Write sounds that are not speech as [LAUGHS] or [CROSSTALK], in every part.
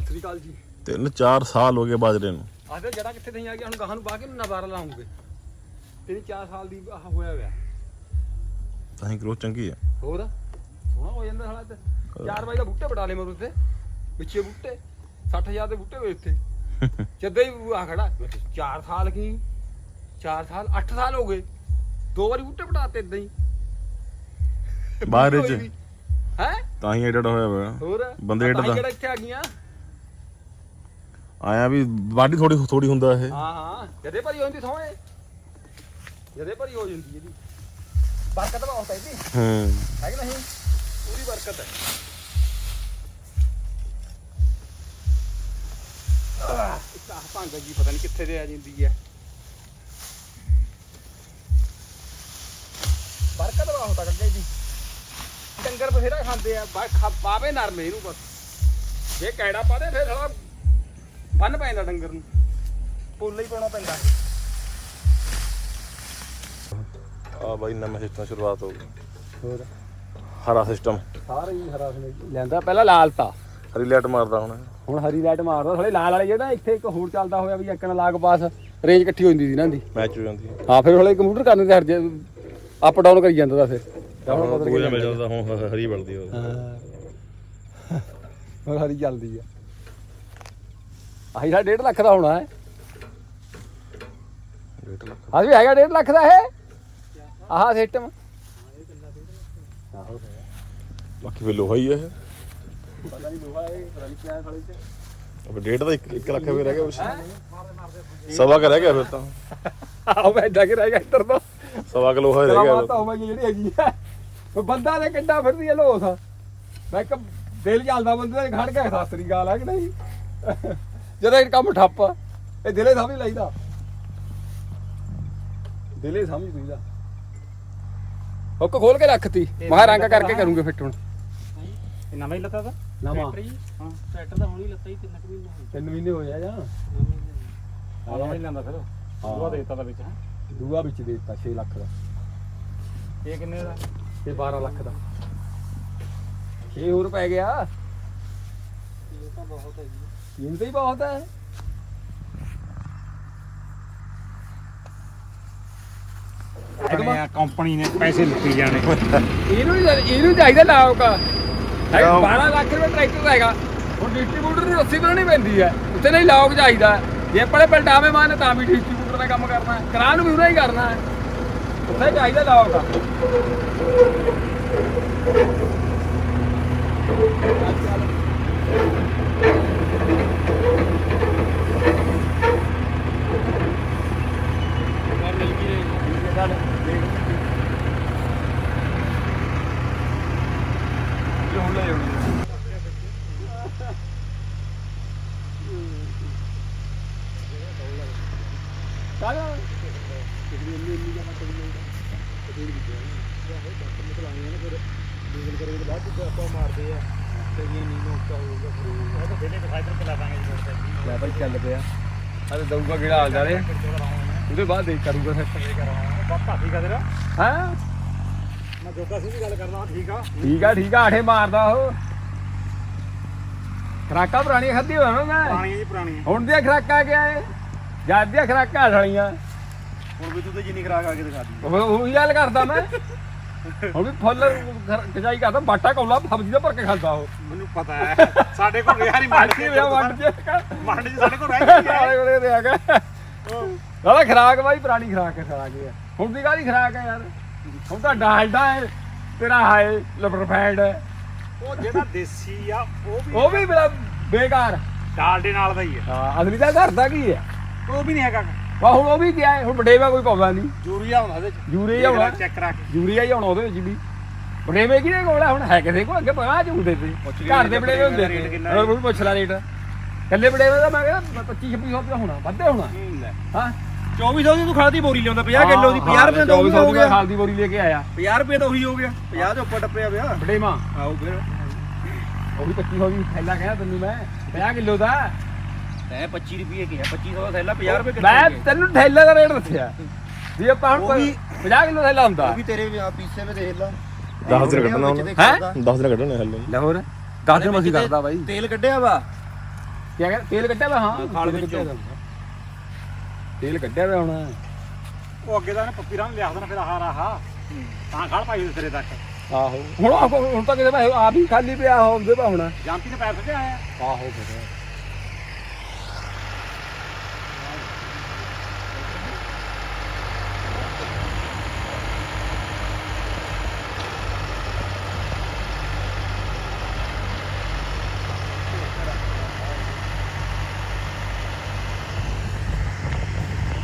ਸਤਿ ਸ੍ਰੀ ਅਕਾਲ ਜੀ। ਤਿੰਨ ਚਾਰ ਸਾਲ ਹੋ ਗਏ ਬਾਜਰੇ ਨੂੰ। ਆਦੇ ਜੜਾ ਕਿੱਥੇ ਨਹੀਂ ਆ ਗਿਆ ਹੁਣ ਗਾਹਾਂ ਨੂੰ ਬਾਹ ਕੇ ਨਵਾਰਾ ਲਾਉਂਗੇ। ਤਿੰਨ ਚਾਰ ਸਾਲ ਦੀ ਆਹ ਹੋਇਆ ਹੋਇਆ। ਤਾਂ ਹੀ ਗਰੋਥ ਚੰਗੀ ਹੈ। ਹੋਰ? ਸੋਹਣਾ ਹੋ ਜਾਂਦਾ ਸਾਲਾ ਤੇ ਚਾਰ ਵਜੇ ਦਾ ਬੂਟੇ ਬਟਾ ਲਏ ਮਰੂ ਤੇ ਪਿੱਛੇ ਬੂਟੇ। 60000 ਦੇ ਬੂਟੇ ਹੋਏ ਇੱਥੇ। ਜਦ ਹੀ ਆ ਖੜਾ। ਚਾਰ ਸਾਲ ਕੀ? ਚਾਰ ਸਾਲ 8 ਸਾਲ ਹੋ ਗਏ। ਦੋ ਵਾਰੀ ਬੂਟੇ ਬਟਾਤੇ ਇਦਾਂ ਹੀ। ਬਾਹਰ ਚ। ਹੈ? ਤਾਂ ਹੀ ਐਡਡ ਹੋਇਆ ਹੋਇਆ ਹੋਰ? ਬੰਦੇ ਕਿਹੜਾ ਇੱਥੇ ਆ ਗਈਆਂ। ਆਇਆ ਵੀ ਵਾਢੀ ਥੋੜੀ ਥੋੜੀ ਹੁੰਦਾ ਇਹ। ਹਾਂ ਹਾਂ। ਜਦੇ ਭਰੀ ਹੋ ਜਾਂਦੀ ਸੋਹਣੇ ਜਦੇ ਭਰੀ ਹੋ ਜਾਂਦੀ ਇਹਦੀ। ਬਰਕਤ ਬਹੁਤ ਹੈ ਇਹਦੀ। ਹੂੰ। ਹੈ ਕਿ ਨਹੀਂ? ਪੂਰੀ ਬਰਕਤ ਹੈ। ਆਹ, ਇੱਕ ਆਹ ਭੰਗ ਜੀ ਪਤਾ ਨਹੀਂ ਕਿੱਥੇ ਦੇ ਆ ਜਾਂਦੀ ਹੈ। ਬਰਕਤ ਬਹੁਤ ਆ ਕੱਗੇ ਦੀ। ਡੰਗਰ ਬਥੇਰਾ ਖਾਂਦੇ ਆ। ਬਾ ਖਾ ਪਾਵੇ ਨਰਮੇ ਇਹਨੂੰ ਬਸ। ਜੇ ਕੈੜਾ ਪਾਦੇ ਫਿਰ ਸਾਲਾ ਬੰਨ ਪੈਂਦਾ ਡੰਗਰ ਨੂੰ। ਪੁੱਲ ਹੀ ਪਾਉਣਾ ਪੈਂਦਾ। ਆ ਬਾਈ ਨਵੇਂ ਸਿਸਟਮ ਸ਼ੁਰੂਆਤ ਹੋ ਗਈ। ਹੋਰ? ਹਰਾ ਸਿਸਟਮ। ਸਾਰੇ ਹੀ ਹਰਾ ਲੈਂਦਾ ਪਹਿਲਾਂ ਲਾਲ ਤਾ। ਹਰੀ ਲਾਈਟ ਮਾਰਦਾ ਹੁਣ। ਹੁਣ ਹਰੀ ਲਾਈਟ ਮਾਰਦਾ ਥੋੜੇ ਲਾਲ ਵਾਲੇ ਜਿਹੜਾ ਇੱਥੇ ਇੱਕ ਹੋਰ ਚੱਲਦਾ ਹੋਇਆ ਵੀ ਇੱਕਣ ਲਾਗ ਪਾਸ ਰੇਂਜ ਇਕੱਠੀ ਹੋ ਜਾਂਦੀ ਸੀ ਨਾ ਦੀ ਮੈਚ ਹੋ ਜਾਂਦੀ ਹੈ ਫਿਰ ਹੌਲੇ ਕੰਪਿਊਟਰ ਕਰਨ ਤੇ ਹਟ ਜਾ ਅਪ ਡਾਊਨ ਕਰੀ ਜਾਂਦਾ ਦਾ ਫਿਰ। ਹੁਣ ਲੱਗਿਆ। ਮਿਲ ਜਾਂਦਾ ਹੁਣ ਹਰੀ ਬਣਦੀ ਉਹ ਹਾਂ। ਹੁਣ ਹਰੀ ਚੱਲਦੀ ਆ। ਆਹੀ ਦਾ 1.5 ਲੱਖ ਦਾ ਹੋਣਾ ਹੈ। ਡੇਢ ਲੱਖ ਆ ਵੀ ਹੈਗਾ 1.5 ਲੱਖ ਦਾ ਇਹ। ਆਹ ਸਿਸਟਮ ਆਹੋ। ਬਾਕੀ ਫਿਰ ਲੋਹਾ ਹੀ ਹੈ ਪਤਾ ਨਹੀਂ ਲੋਹਾ ਇਹ ਪਤਾ ਨਹੀਂ ਕਿਆ ਖਾਲੀ ਚ। ਅਬ ਡੇਢ ਦਾ 1 ਲੱਖ ਵੀ ਰਹਿ ਗਿਆ ਉਸ ਸਵਾ ਕ ਰਹਿ ਗਿਆ ਫਿਰ ਤਾਂ। ਆਹ ਮੈਂ ਇੱਦਾਂ ਕਿ ਰਹਿ ਗਿਆ ਇੱਧਰ ਤੋਂ। ਸਵਾ ਕਿਲੋ ਹੋਇਆ ਰਹਿ ਗਿਆ ਤਾਂ ਹੋਵੇਗੀ ਜਿਹੜੀ ਹੈਗੀ ਆ। ਉਹ ਬੰਦਾ ਨੇ ਕਿੱਡਾ ਫਿਰਦੀ ਹੈ ਲੋਸ। ਮੈਂ ਕਿ ਦਿਲ ਚੱਲਦਾ ਬੰਦੇ ਦੇ ਖੜ ਕੇ ਸਤਿ ਸ੍ਰੀ ਅਕਾਲ ਹੈ ਕਿ ਨਹੀਂ? ਜਦੋਂ ਇਹ ਕੰਮ ਠੱਪ ਇਹ ਦਿਲੇ ਸਮਝ ਲਈਦਾ। ਦਿਲੇ ਸਮਝ ਲਈਦਾ। ਹੁੱਕ ਖੋਲ ਕੇ ਰੱਖਤੀ ਮੈਂ ਰੰਗ ਕਰਕੇ ਕਰੂੰਗੇ ਫਿੱਟ ਹੁਣ। ਇਹ ਨਵਾਂ ਹੀ ਲੱਤਾ ਦਾ? ਨਵਾਂ। ਹਾਂ ਟਰੈਕਟਰ ਦਾ ਹੁਣ ਹੀ ਲੱਤਾ ਹੀ ਤਿੰਨ ਕੁ ਮਹੀਨੇ ਹੋਏ। ਤਿੰਨ ਮਹੀਨੇ ਹੋਏ ਆ ਜਾਂ? ਆ ਨਵਾਂ ਹੀ ਲੈਂਦਾ ਫਿਰ ਦੂਆ ਦੇ ਦਿੱਤਾ ਦਾ ਵਿੱਚ ਹੈਂ। ਦੂਆ ਵਿੱਚ ਦੇ ਦਿੱਤਾ 6 ਲੱਖ ਦਾ। ਇਹ ਕਿੰਨੇ ਦਾ? ਤੇ 12 ਲੱਖ ਦਾ। 6 ਹੋਰ ਪੈ ਗਿਆ। ਇਹ ਤਾਂ ਬਹੁਤ ਹੈ ਜੀ ਕੀਮਤ ਹੀ ਬਹੁਤ ਹੈ ਕੰਪਨੀ ਨੇ ਪੈਸੇ ਲੁੱਟੀ ਜਾਣੇ। ਇਹਨੂੰ ਹੀ- ਇਹਨੂੰ ਚਾਹੀਦਾ ਲਾਉਕਾ ਹੈ 12 ਲੱਖ ਰੁਪਏ ਟਰੈਕਟਰ ਦਾ ਹੈਗਾ। ਹੁਣ ਡਿਸਟ੍ਰੀਬਿਊਟਰ ਨੂੰ ਰੱਸੀ ਬਣਾਉਣੀ ਪੈਂਦੀ ਹੈ। ਉੱਤੇ ਨਹੀਂ ਲਾਉਕ ਚਾਹੀਦਾ। ਹੈ। ਜੇ ਆਪਣੇ ਪਲਟਾਵੇਂ ਮਾਨ ਤਾਂ ਵੀ ਡਿਸਟ੍ਰੀਬਿਊਟਰ ਦਾ ਕੰਮ ਕਰਨਾ ਹੈ। ਕਰਾਂ ਨੂੰ ਵੀ ਉਹਨਾਂ ਹੀ ਕਰਨਾ ਹੈ। ਉੱਥੇ ਚਾਹੀਦਾ ਲਾਉਕਾ ਲੈ ਭਾਈ ਚੱਲ ਪਿਆ ਆ ਤੇ ਦਊਗਾ ਕਿਹੜਾ ਹਾਲ ਜਾਰੇ ਉਹਦੇ ਬਾਅਦ ਦੇਖ ਕਰੂਗਾ ਫਿਰ। ਬਾਪਾ ਠੀਕ ਆ ਤੇਰਾ। ਹਾਂ? ਮੈਂ ਜੋਗਾ ਸੀ ਵੀ ਗੱਲ ਕਰਦਾ ਠੀਕ ਆ? ਠੀਕ ਆ ਠੀਕ ਆ ਆਠੇ ਮਾਰਦਾ ਉਹ। ਖਰਾਕਾਂ ਪੁਰਾਣੀਆਂ ਖਾਧੀ ਨਾ ਮੈਂ? ਪੁਰਾਣੀਆਂ ਜੀ ਪੁਰਾਣੀਆਂ। ਹੁਣ ਦੀਆਂ ਖਰਾਕਾਂ ਕਿਆ ਏ ਜਦ ਦੀਆਂ ਖਰਾਕਾਂ ਹਟਣੀਆਂ ਹੁਣ ਵੀ ਤੂੰ ਤੇ ਜਿੰਨੀ ਖਰਾਕ ਆ ਕੇ ਦਿਖਾ ਦੀ ਉਹ ਉਹੀ ਗੱਲ ਕਰਦਾ ਮੈਂ। ਹੁਣ ਵੀ ਫੁੱਲ ਖਜਾਈ ਕਰਦਾ ਬਾਟਾ ਕੌਲਾ ਸਬਜ਼ੀ ਦਾ ਭਰ ਕੇ ਖਾਂਦਾ ਉਹ। ਮੈਨੂੰ ਪਤਾ ਹੈ। ਸਾਡੇ ਕੋਲ ਰਿਹਾ ਨਹੀਂ ਮੰਡ ਵਿਆ ਵੰਡ ਜੇ ਮੰਡ ਜੀ ਸਾਡੇ ਕੋਲ ਰਹਿ ਨਹੀਂ ਗਿਆ ਆਲੇ ਕੋਲੇ ਆ ਗਿਆ। ਨਾਲੇ ਖਰਾਕ ਬਾਈ ਪੁਰਾਣੀ ਖਰਾਕ ਹੈ ਸਾਰਾ ਕੀ ਹੈ। ਹੁਣ ਦੀ ਕਾਹਦੀ ਖਰਾਕ ਹੈ ਯਾਰ? ਹੁਣ ਤਾਂ ਡਾਲਡਾ ਹੈ ਤੇਰਾ ਹਾਏ ਲਬਰਫੈਂਡ ਹੈ। ਉਹ ਜਿਹੜਾ ਦੇਸੀ ਆ ਉਹ ਵੀ ਉਹ ਵੀ ਬੇਕਾਰ। ਡਾਲਡੇ ਨਾਲ ਦਾ ਹੀ ਹੈ। ਹਾਂ ਅਸਲੀ ਤਾਂ ਘਰ ਦਾ ਕੀ ਹੈ? ਉਹ ਵੀ ਨਹੀਂ ਹੈਗਾ। ਵਾ ਹੁਣ ਉਹ ਵੀ ਗਿਆ ਹੈ ਹੁਣ ਵਡੇਵਾ ਕੋਈ ਪਾਉਂਦਾ ਨਹੀਂ। ਯੂਰੀਆ ਹੁੰਦਾ ਇਹਦੇ ਚ। ਯੂਰੀਆ ਹੋਣਾ। ਚੈੱਕ ਕਰਾ ਕੇ। ਯੂਰੀਆ ਹੀ ਹੋਣਾ ਉਹਦੇ ਵਿੱਚ ਵੀ। ਵਡੇਵੇ ਕਿਹਦੇ ਕੋਲ ਹੈ ਹੁਣ ਹੈ ਕਿਸੇ ਕੋਲ ਅੱਗੇ ਪਤਾ ਝੂਠੇ ਤੇ। ਪੁੱਛ ਲਈ ਘਰ ਦੇ ਵਡੇਵੇ ਹੁੰਦੇ ਰੇਟ ਤੇ। ਕਿੰਨਾ ਉਹ ਵੀ ਪੁੱਛ ਲੈ ਰੇਟ। ਕੱਲੇ ਵਡੇਵੇ ਦਾ ਮੈਂ ਕਹਿੰਦਾ 25 2600 ਰੁਪਏ ਹੋਣਾ ਵੱਧੇ ਹੋਣਾ। ਲੈ। ਹਾਂ। 2400 ਦੀ ਤੂੰ ਖਾਦੀ ਬੋਰੀ ਲਿਆਉਂਦਾ 50 ਕਿਲੋ ਦੀ 50 ਰੁਪਏ ਦਾ ਉਹ ਵੀ ਹੋ ਗਿਆ। ਹਾਲ ਦੀ ਬੋਰੀ ਲੈ ਕੇ ਆਇਆ। 50 ਰੁਪਏ ਦਾ ਉਹੀ ਹੋ ਗਿਆ। 50 ਦੇ ਉੱਪਰ ਟੱਪਿਆ ਪਿਆ। ਵਡੇਵਾ। ਆਓ ਫਿਰ। ਉਹ ਵੀ 2500 ਦੀ ਥੈਲਾ ਕਹਿੰਦਾ ਤੈਨੂੰ ਮੈਂ 50 ਕਿਲੋ ਦਾ। ਤੈ 25 ਰੁਪਏ ਕਿਹਾ 2500 ਦਾ ਥੈਲਾ 50 ਰੁਪਏ ਮੈਂ ਤੈਨੂੰ ਥੈਲੇ ਦਾ ਰੇਟ ਦੱਸਿਆ। ਵੀ ਆਪਾਂ ਉਹ ਹੁਣ ਵੀ- 50 ਕਿਲੋ ਥੈਲਾ ਹੁੰਦਾ। ਵੀ ਤੇਰੇ ਪੀਸੇ ਵਿੱਚ ਦੇਖ ਲਾ। 10 ਦਿਨ ਕੱਢਣਾ ਹੁਣ ਹੈਂ? 10 ਦਿਨ ਕੱਢਣੇ ਹੱਲੇ ਲਾਹੌਰ 10 ਦਿਨ ਮਸੀਂ ਕਰਦਾ ਬਾਈ। ਤੇਲ ਕੱਢਿਆ ਵਾ। ਕੀ ਕਹਿੰਦਾ ਤੇਲ ਕੱਢਿਆ ਵਾ ਹਾਂ। ਖਾਲ ਤੇਲ ਵਿੱਚੋਂ। ਕੱਢਿਆ ਵਾ। ਤੇਲ ਕੱਢਿਆ ਵਾ ਹੁਣ। ਉਹ ਅੱਗੇ ਦਾ ਨੇ ਪੱਪੀ ਰਾਂ ਲਿਆ ਦੇਣਾ ਫਿਰ ਆਹ ਰਾਹਾ ਤਾਂ ਖਾਲ ਪਾਈ ਦੇ ਤੇਰੇ ਤੱਕ। ਆਹੋ। ਹੁਣ ਆਪ- ਹੁਣ ਤਾਂ ਕਿਤੇ ਆਪ ਹੀ ਖਾਲੀ ਪਿਆ ਹੁੰਦੇ ਪਾ ਹੁਣ ਜਾਂਤੀ ਨੇ ਪੈਸੇ ਤੇ ਆਇਆ ਆਹੋ ਫਿਰ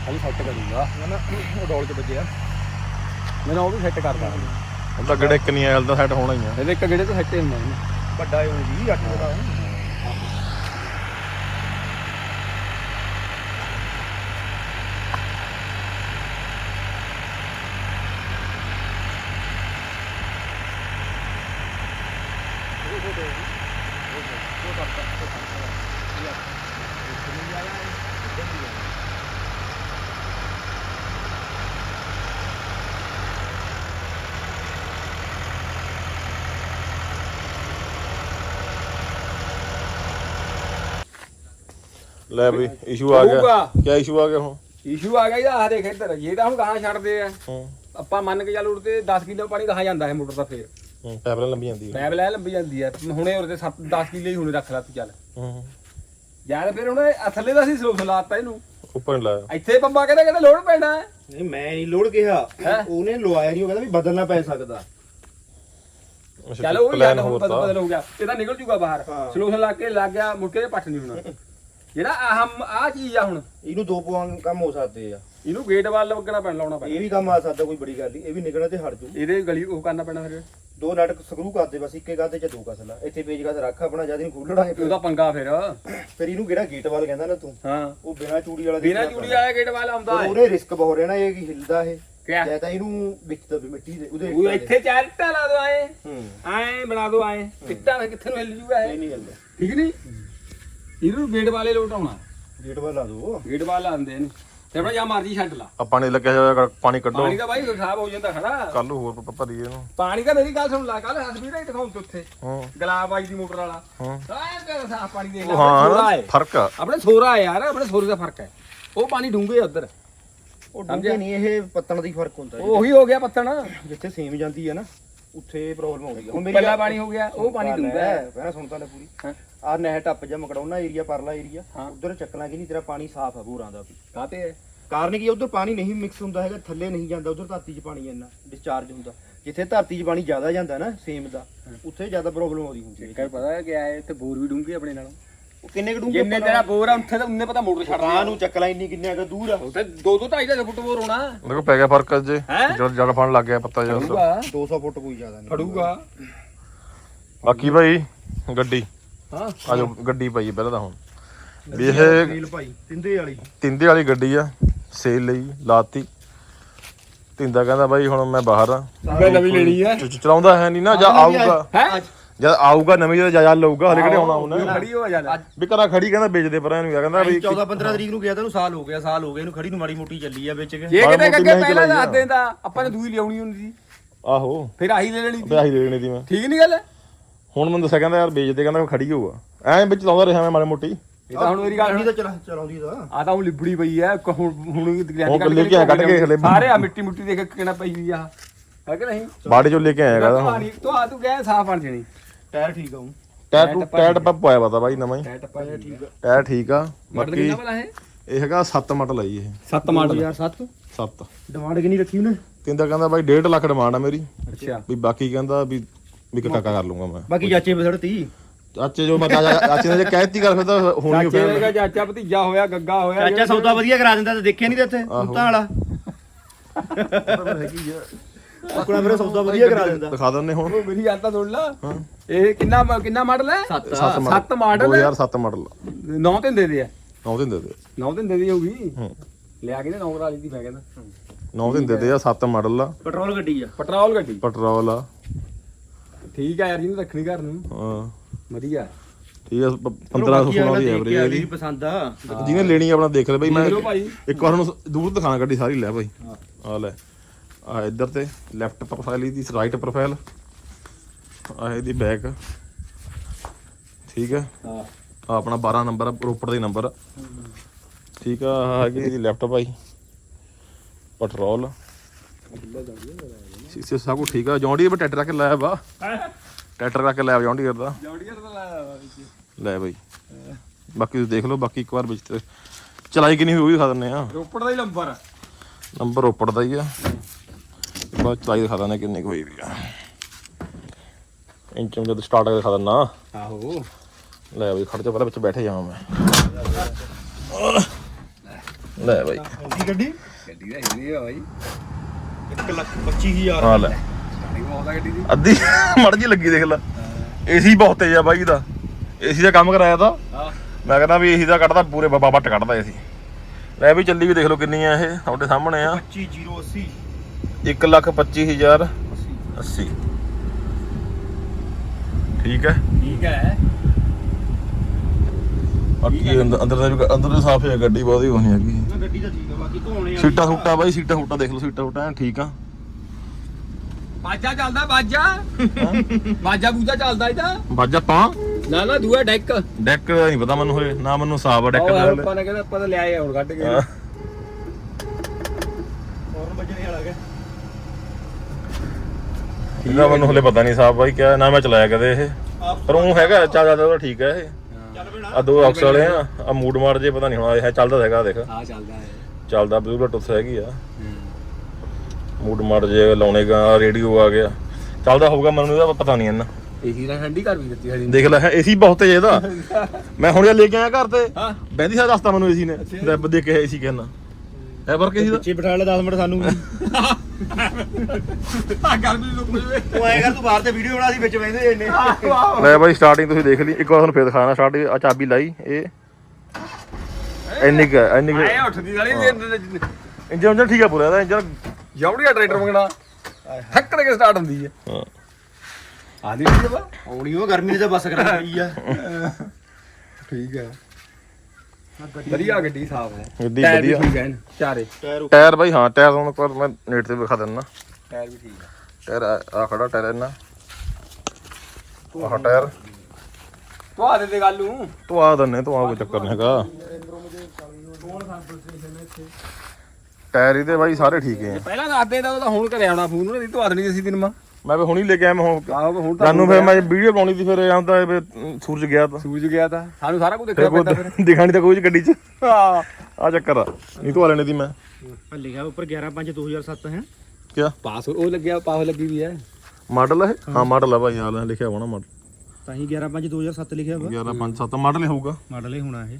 ਖਾਲੀ ਸੈੱਟ ਕਰੂੰਗਾ। ਨਾ ਉਹ ਡੋਲ ਚ ਵੱਜਿਆ। ਮੈਂ ਉਹ ਵੀ ਸੈੱਟ ਕਰਦਾ। ਹੁਣ ਤਾਂ ਗੜੇ ਇੱਕ ਨਹੀਂ ਆਇਲ ਦਾ ਸੈੱਟ ਹੋਣਾ ਹੀ ਆ। ਇਹਦੇ ਇੱਕ ਗੇੜੇ ਤੋਂ ਸੈੱਟ ਹੁੰਦਾ। ਵੱਡਾ ਹੋਈ ਜੀ 8 ਦਾ ਲੈ ਬਈ ਇਸ਼ੂ ਆ ਗਿਆ। ਹੋਊਗਾ। ਕੀ ਇਸ਼ੂ ਆ ਗਿਆ ਹੁਣ? ਇਸ਼ੂ ਆ ਗਿਆ ਇਹਦਾ ਆ ਦੇਖ ਇੱਧਰ ਇਹ ਤਾਂ ਹੁਣ ਗਾਂ ਛੱਡਦੇ ਆ। ਹੂੰ। ਆਪਾਂ ਮੰਨ ਕੇ ਚੱਲ ਉੜਤੇ 10 ਕਿਲੋ ਪਾਣੀ ਗਾਂ ਜਾਂਦਾ ਹੈ ਮੋਟਰ ਦਾ ਫੇਰ। ਹੂੰ ਪੈਪਲਾਂ ਲੰਬੀ ਜਾਂਦੀ ਹੈ ਪੈਪ ਲੈ ਲੰਬੀ ਜਾਂਦੀ ਆ। ਹੁਣੇ ਉਹਦੇ 7 10 ਕਿਲੋ ਹੀ ਹੁਣੇ ਰੱਖ ਲਾ ਤੂੰ ਚੱਲ। ਹੂੰ। ਯਾਰ ਫਿਰ ਹੁਣ ਇਹ ਥੱਲੇ ਦਾ ਸੀ ਸਲੋਫ ਲਾਤਾ ਇਹਨੂੰ। ਉੱਪਰ ਨਹੀਂ ਲਾਇਆ। ਇੱਥੇ ਪੰਬਾ ਕਹਿੰਦਾ ਕਹਿੰਦਾ ਲੋਡ ਪੈਣਾ। ਹੈ ਨਹੀਂ ਮੈਂ ਨਹੀਂ ਲੋੜ ਕਿਹਾ। ਹੈਂ? ਉਹਨੇ ਲਵਾਇਆ ਨਹੀਂ ਉਹ ਕਹਿੰਦਾ ਵੀ ਬਦਲਣਾ ਪੈ ਸਕਦਾ। ਅੱਛਾ, ਚੱਲ ਉਹ plan ਹੁਣ ਹੋਰ ਬਦਲ ਤਾ। ਬਦਲ ਹੋ ਗਿਆ। ਇਹ ਤਾਂ ਨਿਕਲ ਜੂਗਾ ਬਾਹਰ। ਹਾਂ। ਸਲੋਫ ਲਾ ਕੇ ਲੱਗ ਗਿਆ ਮੁੜ ਕੇ ਪੱਟ ਨਹੀਂ ਹੋਣਾ। ਜਿਹੜਾ ਆਹਮ ਆ ਚੀਜ਼ ਆ ਹੁਣ। ਇਹਨੂੰ ਦੋ ਪੁਆੰ ਕੰਮ ਹੋ ਸਕਦੇ ਆ। ਇਹਨੂੰ ਗੇਟ ਵੱਲ ਲੱਗਣਾ ਪੈਣਾ ਲਾਉਣਾ ਪੈਣਾ। ਇਹ ਵੀ ਕੰਮ ਆ ਸਕਦਾ ਕੋਈ ਬੜੀ ਗੱਲ ਨਹੀਂ ਇਹ ਵੀ ਨਿਕਲਣਾ ਤੇ ਹਟ ਜੂ ਇਹਦੇ ਗਲੀ ਉਹ ਕਰਨਾ ਪੈਣਾ ਫਿਰ। ਦੋ ਨਾਟਕ ਸਕਰੂ ਕਰਦੇ ਬਸ ਇੱਕੇ ਗਾਦੇ ਚ ਦੋ ਕਸਲਾ ਇੱਥੇ ਪੇਜਕਸ ਰੱਖ ਆਪਣਾ ਜਦ ਇਹਨੂੰ ਖੋਲਣਾ ਹੈ ਉਹਦਾ ਪੰਗਾ ਫਿਰ। ਫਿਰ ਇਹਨੂੰ ਕਿਹੜਾ ਗੇਟ ਵਾਲ ਕਹਿੰਦਾ ਨਾ ਤੂੰ? ਹਾਂ। ਉਹ ਬਿਨਾ ਚੂੜੀ ਵਾਲਾ ਬਿਨਾ ਚੂੜੀ ਵਾਲਾ ਗੇਟ ਵੱਲ ਆਉਂਦਾ। ਹੈ ਉਹਨੇ ਰਿਸਕ ਬਹੁਤ ਰਹਿਣਾ ਇਹ ਕੀ ਹਿਲਦਾ ਇਹ। ਕਿਆ? ਤਾਂ ਇਹਨੂੰ ਵਿੱਚ ਦਬੇ ਮਿੱਟੀ ਦੇ ਉਹਦੇ ਉਹ ਇੱਥੇ ਚਾਰ ਇੱਟਾਂ ਲਾ ਦੋ ਆਏ ਹੂੰ। ਆਏ ਬਣਾ ਦੋ ਆਏ ਇੱਟਾਂ ਕਿੱਥੇ ਨੂੰ ਹਿੱਲ ਜੂਗਾ ਇਹ। ਨਹੀਂ ਹਿਲਦਾ। ਠੀਕ ਨਹੀਂ ਇਹਨੂੰ ਗੇਟ ਵਾਲੇ ਲੋਟ ਆਉਣਾ ਗੇਟ ਵਾਲ ਲਾ ਦੋ। ਗੇਟ ਵਾਲਾ ਆਂਦੇ ਇਹਨੂੰ ਤੇ ਆਪਣਾ ਜਾਂ ਮਰਜ਼ੀ ਛੱਡ ਲਾ। ਆ ਪਾਣੀ ਲੱਗਿਆ ਹੋਇਆ ਪਾਣੀ ਕੱਢੋ। ਪਾਣੀ ਤਾਂ ਬਾਈ ਖਰਾਬ ਹੋ ਜਾਂਦਾ ਖੜਾ। ਕੱਲ ਹੋਰ ਭ- ਭਰੀ ਇਹਨੂੰ। ਪਾਣੀ ਤਾਂ ਮੇਰੀ ਗੱਲ ਸੁਣ ਲਾ ਕੱਲ ਹਸਬੀਰ ਹੀ ਦਿਖਾਉਂ ਤੇ ਉੱਥੇ। ਹੂੰ। ਗਲਾਬ ਆਈ ਦੀ ਮੋਟਰ ਵਾਲਾ। ਹੂੰ। ਤੇਰਾ ਸਾਫ਼ ਪਾਣੀ ਦੇ ਉਹ ਹਾਂ ਸੋਰਾ ਨਾ, ਹੈ। ਫ਼ਰਕ ਆ। ਆਪਣੇ ਸੋਰਾ ਹੈ ਯਾਰ ਆਪਣੇ ਸੋਰੇ ਦਾ ਫ਼ਰਕ ਹੈ। ਉਹ ਪਾਣੀ ਡੂੰਘੇ ਆ ਉਧਰ। ਉਹ ਡੂੰਘੇ ਨਹੀਂ ਇਹ ਪੱਤਣ ਦੀ ਫ਼ਰਕ ਹੁੰਦਾ ਜੀ। ਉਹੀ ਹੋ ਗਿਆ ਪੱਤਣ। ਜਿੱਥੇ ਸੇਮ ਜਾਂਦੀ ਹੈ ਨਾ ਉੱਥੇ ਪ੍ਰੋਬਲਮ ਆਉਂਦੀ ਹੈ ਹੁਣ ਪਹਿਲਾ ਗੱਲ- ਪਾਣੀ ਹੋ ਗਿਆ ਉਹ ਪਾਣੀ ਡੂੰਘਾ ਹੈ ਹੈ। ਪਹਿਲਾਂ ਸੁਣ ਤਾਂ ਲੈ ਪੂਰੀ। ਹਾਂ। ਆ ਨਹਿਰ ਟੱਪ ਜਾ ਮਕੜਾਉਣਾ ਏਰੀਆ ਪਰਲਾ ਏਰੀਆ ਹਾਂ। ਉਧਰ ਚੱਕਣਾ ਕਿ ਨਹੀਂ ਤੇਰਾ ਪਾਣੀ ਸਾਫ਼ ਆ ਬੋਰਾਂ ਦਾ ਵੀ। ਕਾਤੇ ਹੈ ਕਾਰਨ ਕੀ ਉਧਰ ਪਾਣੀ ਨਹੀਂ ਮਿਕਸ ਹੁੰਦਾ ਹੈਗਾ ਥੱਲੇ ਨਹੀਂ ਜਾਂਦਾ ਉਧਰ ਧਰਤੀ 'ਚ ਪਾਣੀ ਇੰਨਾ ਡਿਸਚਾਰਜ ਹੁੰਦਾ। ਜਿੱਥੇ ਧਰਤੀ 'ਚ ਪਾਣੀ ਜ਼ਿਆਦਾ ਜਾਂਦਾ ਨਾ ਸੇਮ ਦਾ ਉੱਥੇ ਜ਼ਿਆਦਾ ਪ੍ਰੋਬਲਮ ਆਉਂਦੀ ਹੁੰਦੀ ਹੈ। ਕਰ ਪਤਾ ਹੈ ਤੇ ਬੋਰ ਵੀ ਡੂੰਘੇ ਆਪਣੇ ਨਾਲੋਂ। ਉਹ ਕਿੰਨੇ ਕੁ ਡੂੰਘੇ ਜਿੰਨੇ ਤੇਰਾ ਬੋਰ ਆ ਉੱਥੇ ਤਾਂ ਉਹਨੇ ਪਤਾ ਮੋਟਰ ਛੱਡ ਕਾਂ ਨੂੰ ਚੱਕ ਲਾ ਇੰਨੀ ਕਿੰਨੇ ਅਗਰ ਦੂਰ ਆ। ਉੱਥੇ 2 2 2.5 ਫੁੱਟ ਬੋਰ ਹੋਣਾ। ਦੇਖੋ ਪੈ ਗਿਆ ਫ਼ਰਕ ਅੱਜ। ਹੈਂ? ਜਦ ਜੜ ਫੜਨ ਲੱਗ ਗਿਆ ਪੱਤਾ ਜਿਹਾ। ਫੜੂਗਾ? 200 ਫੁੱਟ ਕੋਈ ਜ਼ਿਆਦਾ ਨਹੀਂ ਫੜੂਗਾ। ਬਾਕੀ ਭਾਈ ਗੱਡੀ। ਹਾਂ। ਆਜੋ ਗੱਡੀ ਪਾਈ ਪਹਿਲਾਂ ਤਾਂ ਹੁਣ। ਵੀ ਇਹ ਨੀਲ ਭਾਈ ਤਿੰਦੇ ਵਾਲੀ। ਤਿੰਦੇ ਵਾਲੀ ਗੱਡੀ ਆ ਸੇਲ ਲਈ ਲਾਤੀ। ਤਿੰਦਾ ਕਹਿੰਦਾ ਬਾਈ ਹੁਣ ਮੈਂ ਬਾਹਰ ਆ। ਮੈਂ ਨਵੀਂ ਲੈਣੀ ਚ- ਚਲਾਉਂਦਾ ਹੈ ਨਹੀਂ ਨਾ ਜਾਂ ਆਊਗਾ। ਹੈ? ਜਦ ਆਊਗਾ ਨਵੀਂ ਜਦ ਜਾ ਲਊਗਾ ਹਲੇ ਕਿਹੜੇ ਆਉਣਾ ਉਹਨੇ? ਖੜੀ ਹੋ ਜਾ ਵੀ ਘਰਾਂ ਖੜੀ ਕਹਿੰਦਾ ਵੇਚਦੇ ਪਰ ਇਹਨੂੰ ਕਹਿੰਦਾ ਵੀ 14 15 ਤਰੀਕ ਨੂੰ ਗਿਆ ਤਾਂ ਉਹਨੂੰ ਸਾਲ ਹੋ ਗਿਆ ਸਾਲ ਹੋ ਗਿਆ ਇਹਨੂੰ ਖੜੀ ਨੂੰ ਮਾੜੀ ਮੋਟੀ ਚੱਲੀ ਆ ਵਿੱਚ ਕੇ। ਜੇ ਕਿਤੇ ਅੱਗੇ ਪਹਿਲਾਂ ਦੱਸ ਦਿੰਦਾ ਆਪਾਂ ਨੇ ਦੂਈ ਲਿਆਉਣੀ ਹੁੰਦੀ। ਸੀ ਆਹੋ। ਫਿਰ ਆਹੀ ਲੈ ਲੈਣੀ ਸੀ। ਵਿਆਹੀ ਦੇ ਦੇਣੀ ਦੀ ਮੈਂ। ਠੀਕ ਨਹੀਂ ਗੱਲ? ਹੁਣ ਮੈਨੂੰ ਦੱਸਿਆ ਕਹਿੰਦਾ ਯਾਰ ਵੇਚਦੇ ਕਹਿੰਦਾ ਮੈਂ ਖੜੀ ਹੋਊਗਾ। ਐਂ ਵਿੱਚ ਲਾਉਂਦਾ ਰਿਹਾ ਮੈਂ ਮਾੜੀ ਮੋਟੀ। ਇਹ ਤਾਂ ਹੁਣ ਮੇਰੀ ਗੱਲ ਗੱਡੀ ਤਾਂ ਚਲਾ ਚਲਾਉਂਦੀ ਤਾਂ। ਆ ਤਾਂ ਹੁਣ ਲਿਬੜੀ ਪਈ ਐ ਕ- ਹੁਣ ਹੁਣ ਹੁਣ ਕੱਲੇ ਕੇ ਕੱਢ ਕੇ ਹਲੇ। ਸਾਰੇ ਆ ਮਿੱਟੀ ਮੁੱਟੀ ਦੇਖ ਕਿਹਨਾਂ ਪਈ ਹੋਈ ਆ। ਹੈ ਕਿ ਨਹੀਂ? ਬਾੜੇ ਚੋਂ ਲੈ ਕੇ ਆਇਆ ਕਹਿੰਦਾ ਹੁਣ। ਪਾਣੀ ਤੂੰ ਆ ਤੂੰ ਕਹਿ ਸਾਫ਼ ਬਣ ਜਣੀ। ਟਾਇਰ ਠੀਕ ਆ ਉਹ ਟਾਇਰ ਟੂ ਟਾਇਰ ਪੰਪ ਪਾਇਆ ਪਤਾ ਬਾਈ ਨਵਾਂ ਹੀ। ਟੈਟ ਟੱਪਾ ਠੀਕ ਆ। ਟਾਇਰ ਠੀਕ ਆ ਮਾਡਲ ਬਾਕੀ ਕਿੰਨਾ ਵਾਲਾ ਹੈ ਇਹ ਹੈਗਾ 7 ਮਾਡਲ ਆਈ ਇਹ। 7 ਮਾਡਲ 2007 7 ਡਿਮਾਂਡ ਕਿੰਨੀ ਰੱਖੀ ਉਹਨੇ? ਤਿੰਦਾ ਕਹਿੰਦਾ ਬਾਈ 1.5 ਲੱਖ ਡਿਮਾਂਡ ਆ ਮੇਰੀ। ਅੱਛਾ। ਵੀ ਬਾਕੀ ਕਹਿੰਦਾ ਵੀ ਵੀ ਕਾਕਾ ਕਰ ਲੂੰਗਾ ਮੈਂ। ਬਾਕੀ ਚਾਚੇ ਬਸੜ 30 ਚਾਚੇ ਜੋ ਮੈਂ ਚਾਚਾ- ਚਾਚੇ ਨੇ ਜੇ ਕਹਿਤੀ ਕਰ ਫਿਰ ਤਾਂ ਹੋਣੀ ਓ ਚਾਚੇ ਫਿਰ। ਦਾ ਚਾਚਾ ਭਤੀਜਾ ਹੋਇਆ ਗੱਗਾ ਹੋਇਆ ਚਾਚਾ ਸੌਦਾ ਵਧੀਆ ਕਰਾ ਦਿੰਦਾ ਤੇ ਦੇਖਿਆ ਨਹੀਂ ਤੇ ਇੱਥੇ ਕੁੱਤਾਂ ਵਾਲਾ। ਆਪਣਾ ਮੇਰੇ ਸੌਦਾ ਵਧੀਆ ਕਰਾ ਦਿੰਦਾ। ਦਿਖਾ ਦਿੰਨੇ ਹੁਣ। ਮੇਰੀ ਗੱਲ ਤਾਂ ਸੁਣ ਲਾ। ਇਹ ਕਿੰਨਾ ਕਿੰਨਾ ਮਾਡਲ ਹੈ? 7 ਸੱਤ ਮਾਡਲ। 2007 ਮਾਡਲ ਨੌ ਤਿੰਨ ਦੇ ਦੇ ਆ ਨੌ ਦਿਨ ਦੇ ਦੇ ਨੌ ਤਿੰਨ ਦੇ। ਦੀ ਹੋਊਗੀ? ਹੂੰ। ਲਿਆ ਕੇ ਨੌ ਵਾਲੀ ਦੀ ਮੈਂ ਕਹਿੰਦਾ। ਨੌ ਦਿਨ ਦੇ ਦੇ ਆ 7 ਮਾਡਲ ਆ। ਪੈਟਰੋਲ ਗੱਡੀ ਆ। ਪੈਟਰੋਲ ਗੱਡੀ। ਪੈਟਰੋਲ ਆ। ਠੀਕ ਆ ਯਾਰ ਜਿਹਨੂੰ ਰੱਖਣੀ ਘਰ ਨੂੰ। ਹਾਂ। ਵਧੀਆ। ਠੀਕ ਆ 1500 16 ਦੀ ਐਵਰੇਜ ਹੈ ਦੀ ਪਸੰਦ ਆ। ਜਿਹਨੇ ਲੈਣੀ ਆ ਆਪਣਾ ਦੇਖ ਲੈ ਬਈ ਮੈਂ ਭਾਈ। ਇੱਕ ਵਾਰ ਨੂੰ ਦੂਰ ਦਿਖਾਣਾ ਗੱਡੀ ਸਾਰੀ ਲੈ ਭਾਈ ਆ ਲੈ। ਆ ਇੱਧਰ ਤੇ ਲੈਫਟ ਪ੍ਰੋਫਾਈਲ ਇਹਦੀ ਰਾਈਟ ਪ੍ਰੋਫਾਈਲ ਆ ਇਹਦੀ ਬੈਕ ਠੀਕ ਹੈ। ਹਾਂ ਆਪਣਾ 12 ਨੰਬਰ ਆ, ਰੋਪੜ ਦਾ ਨੰਬਰ। ਠੀਕ ਆ ਆਹ ਹੈਗੀ ਇਹਦੀ ਲੈਪਟਾਪ ਆਈ ਪੈਟਰੋਲ। ਸੀਸੇ ਸਭ ਕੁਛ ਠੀਕ ਆ। ਜੌਂਡੀ ਵੀ ਟਰੈਕਟਰ ਰੱਖ ਕੇ ਲਾਇਆ ਵਾ ਟਰੈਕਟਰ ਰੱਖ ਕੇ ਲਾਇਆ ਜੌਂਡੀ ਦਾ ਜੌੜੀਆਂ ਤਾਂ ਲਾਇਆ ਵਾ ਵਿੱਚ ਲੈ ਬਾਈ। ਬਾਕੀ ਤੁਸੀਂ ਦੇਖ ਲਓ ਬਾਕੀ ਇੱਕ ਵਾਰ ਵਿੱਚ ਤੇ ਚਲਾਈ ਕਿੰਨੀ ਹੋਈ ਉਹ ਵੀ ਦਿਖਾ ਦਿੰਨੇ ਆ। ਰੋਪੜ ਦਾ ਹੀ ਨੰਬਰ। ਨੰਬਰ ਰੋਪੜ ਦਾ ਹੀ ਆ। ਬਾਅਦ ਚਲਾਈ ਦਿਖਾ ਦਿੰਨੇ ਕਿੰਨੀ ਹੋਈ ਵੀ ਆ। ਇੰਚਮ ਜਦ ਸਟਾਰਟ ਕਰਕੇ ਦਿਖਾ ਦਿੰਨਾ ਆਹੋ। ਲੈ ਬਈ ਖੜ ਜਾ ਪਹਿਲਾਂ ਵਿੱਚ ਬੈਠੇ ਜਾਵਾਂ ਮੈਂ। ਲੈ ਬਈ। ਦੀ ਗੱਡੀ। ਗੱਡੀ ਦਾ ਹੀ ਨਹੀਂ ਆ ਬਾਈ। 1 ਲੱਖ 25000 ਹਾਂ ਲੈ। ਸਾਡੀ ਬਹੁਤ ਆ ਗੱਡੀ ਦੀ। ਅੱਧੀ। ਮੜ ਜੀ ਲੱਗੀ ਦੇਖ ਲੈ। ਏਸੀ ਬਹੁਤ ਤੇਜ਼ ਆ ਬਾਈ ਦਾ। ਏਸੀ ਦਾ ਕੰਮ ਕਰਾਇਆ ਤਾਂ। ਹਾਂ। ਮੈਂ ਕਹਿੰਦਾ ਵੀ ਏਸੀ ਦਾ ਕੱਢਦਾ ਪੂਰੇ ਬਾਬਾ ਬੱਟ ਕੱਢਦਾ ਏਸੀ। ਲੈ ਵੀ ਚੱਲੀ ਵੀ ਦੇਖ ਲਓ ਕਿੰਨੀ ਆ ਇਹ ਤੁਹਾਡੇ ਸਾਹਮਣੇ ਆ। 25080 1 ਲੱਖ 25000 80 ਠੀਕ ਹੈ। ਠੀਕ ਹੈ। ਬਾਕੀ ਅੰਦਰ ਅੰਦਰ ਦਾ ਵੀ ਅੰਦਰ ਦੇ ਸਾਫ਼ ਹੈ ਗੱਡੀ ਬਹੁਤੀ ਹੋਣੀ ਹੈਗੀ। ਨਾ ਗੱਡੀ ਤਾਂ ਠੀਕ ਆ ਬਾਕੀ ਧੋਣੇ ਆ। ਸੀਟਾਂ ਸੂਟਾਂ ਬਾਈ ਸੀਟਾਂ ਸੂਟਾਂ ਦੇਖ ਲਓ ਸੀਟਾਂ ਸੂਟਾਂ ਐਨ ਠੀਕ ਆ। ਬਾਜਾ ਚੱਲਦਾ ਬਾਜਾ। ਬਾਜਾ ਬੂਜਾ ਚੱਲਦਾ ਇਹਦਾ। ਬਾਜਾ ਪਾ ਨਾ ਨਾ ਦੂਆ ਡੈਕ। ਡੈਕ ਨਹੀਂ ਪਤਾ ਮੈਨੂੰ ਹੋਏ ਨਾ ਮੈਨੂੰ ਸਾਫ਼ ਆ ਡੈਕ ਦਾ ਹਲੇ। ਆਪਾਂ ਨੇ ਕਹਿੰਦਾ ਆਪਾਂ ਤਾਂ ਲਿਆਏ ਹੁਣ ਕੱਢ ਕੇ। ਹਾਂ। ਫੌਰਨ ਵੱਜਣੇ ਵਾਲਾ ਹੈ ਇਹਦਾ ਮੈਨੂੰ ਹਲੇ ਪਤਾ ਨਹੀਂ ਸਾਫ਼ ਬਾਈ ਕਿਆ ਨਾ ਮੈਂ ਚਲਾਇਆ ਕਦੇ ਇਹ। ਪਰ ਉਹ ਹੈਗਾ ਚੱਲ ਜਾਂਦਾ ਠੀਕ ਹੈ ਇਹ। ਆ ਦੋ ਆਕਸ ਵਾਲੇ ਆ ਆ ਮੂਡ ਮਾਰ ਜੇ ਪਤਾ ਨਹੀਂ ਹੁਣ ਇਹ ਚੱਲਦਾ ਹੈਗਾ ਦੇਖ। ਹਾਂ ਚੱਲਦਾ ਹੈ। ਚੱਲਦਾ ਬਲੂਟੁੱਥ ਉੱਥੇ ਹੈਗੀ ਆ। ਮੂਡ ਮਾਰ ਜੇ ਲਾਉਣੇਗਾ ਰੇਡੀਓ ਆ ਗਿਆ। ਚੱਲਦਾ ਹੋਊਗਾ ਮੈਨੂੰ ਇਹਦਾ ਪਤਾ ਨਹੀਂ ਇੰਨਾ। ਏਸੀ ਨਾਲ ਠੰਡੀ ਕਰ ਵੀ ਦਿੱਤੀ ਹਰੀ ਦੇਖ ਲੈ ਏਸੀ ਬਹੁਤ ਤੇਜ਼ ਇਹਦਾ [LAUGHS] ਮੈਂ ਹੁਣ ਇਹ ਲੈ ਕੇ ਆਇਆ ਘਰ ਤੇ। ਹਾਂ। ਬੈਂਦੀ ਸਾਹਿਬ ਦੱਸਤਾ ਮੈਨੂੰ ਏਸੀ ਨੇ। ਰੱਬ ਦੇ ਕੇ ਏਸੀ ਕਹਿਣਾ ਐ ਵਰਕ ਏਸੀ ਦਾ? ਪਿੱਛੇ ਬਿਠਾ ਲੈ 10 ਮਿੰਟ ਸਾਨੂੰ ਵੀ। ਆ ਗਰਮੀ ਲੁੱਕ ਜਵੇ। ਤੂੰ ਐਂ ਕਰ ਤੂੰ ਬਾਹਰ ਤੇ ਵੀਡੀਓ ਬਣਾ ਸੀ ਵਿੱਚ ਬੈਠੇ ਇੰਨੇ। ਲੈ ਬਾਈ ਸਟਾਰਟਿੰਗ ਤੁਸੀਂ ਦੇਖ ਲਈ। ਇੱਕ ਵਾਰ ਤੁਹਾਨੂੰ ਫੇਰ ਦਿਖਾਣਾ ਸਟਾਰਟ ਆ ਚਾਬੀ ਲਾਈ ਇਹ। ਇੰਨੀ ਕੁ ਇੰਨੀ ਕੁ ਆਏ ਉੱਠਦੀ ਵਾਲੀ ਇੰਜਨ ਇੰਜਨ ਠੀਕ ਆ ਪੂਰਾ ਇਹਦਾ ਇੰਜਨ ਜੌੜੀਆ ਟਰੈਕਟਰ ਮੰਗਣਾ। ਠੱਕੜ ਕੇ ਸਟਾਰਟ ਹੁੰਦੀ ਹੈ ਹਾਂ। ਆਦੀ ਠੀਕ ਬਾ ਆਉਣੀ ਉਹ ਗਰਮੀ ਨੇ ਤਾਂ ਬਸ ਕਰਾ ਆ। ਠੀਕ ਹੈ ਵਧੀਆ ਗੱਡੀ ਸਾਫ਼ ਹੈ। ਗੱਡੀ ਟਾਇਰ ਵੀ ਵਧੀਆ। ਠੀਕ ਹੈ ਚਾਰੇ। ਟਾਇਰ ਟਾਇਰ ਬਾਈ ਹਾਂ ਟਾਇਰ ਹੁਣ ਇੱਕ ਵਾਰ ਮੈਂ ਨੇਟ ਤੇ ਵਿਖਾ ਦਿੰਦਾ। ਟਾਇਰ ਵੀ ਠੀਕ ਹੈ ਟਾਇਰ ਆ ਖੜਾ ਟਾਇਰ ਇਹਨਾਂ। ਆਹ ਟਾਇਰ। ਤੂੰ ਆ ਦੇ ਦੇ ਗੱਲ ਨੂੰ। ਤੂੰ ਆ ਦੰਨੇ ਤੂੰ ਆ ਕੋਈ ਚੱਕਰ ਨਹੀਂ ਹੈਗਾ। ਟਾਇਰ ਇਹਦੇ ਬਾਈ ਸਾਰੇ ਠੀਕ ਹੈ। ਪਹਿਲਾਂ ਦੱਸਦੇ ਤਾਂ ਉਹ ਤਾਂ ਹੁਣ ਘਰੇ ਆਉਣਾ ਫੋਨ ਨਹੀਂ ਤੂੰ ਆ ਦੇਣੀ ਸੀ ਦਿਨ ਮਾ ਮੈਂ ਵੀ ਹੁਣੀ ਲੈ ਕੇ ਆਇਆ ਮੈਂ ਹੁਣ ਆਹੋ ਹੁਣ ਤਾਂ ਜਾਨੂੰ ਫਿਰ ਮੈਂ ਵੀਡੀਓ ਪਾਉਣੀ ਸੀ ਫਿਰ ਆਉਂਦਾ ਵੀ ਸੂਰਜ ਗਿਆ ਤਾਂ। ਸੂਝ ਗਿਆ ਤਾਂ। ਸਾਨੂੰ ਸਾਰਾ ਕੁਝ ਦੇਖਣਾ ਪੈਂਦਾ ਫਿਰ। ਕੋਈ ਦਿਖਾਣੀ ਤਾਂ ਕੋਈ ਗੱਡੀ 'ਚ। ਹਾਂ। ਆ ਚੱਕਰ ਆ। ਨਹੀਂ ਤੂੰ ਲੈਣੇ ਦੀ ਮੈਂ। ਲਿਖਿਆ ਉੱਪਰ 11 5 2007 ਹੈ। ਕਿਆ? ਪਾਸ ਉਹ ਲੱਗਿਆ ਪਾਸ ਲੱਗੀ ਵੀ ਹੈ। ਮਾਡਲ ਹੈ ਹਾਂ ਮਾਡਲ ਆ ਭਾਈ ਹਾਲ ਲਿਖਿਆ ਹੋਣਾ ਮਾਡਲ। ਤਾਂ ਹੀ 11 5 2007 ਲਿਖਿਆ ਵਾ। 11 5 7 ਮਾਡਲ ਹੀ ਹੋਊਗਾ। ਮਾਡਲ ਹੀ ਹੋਣਾ ਇਹ।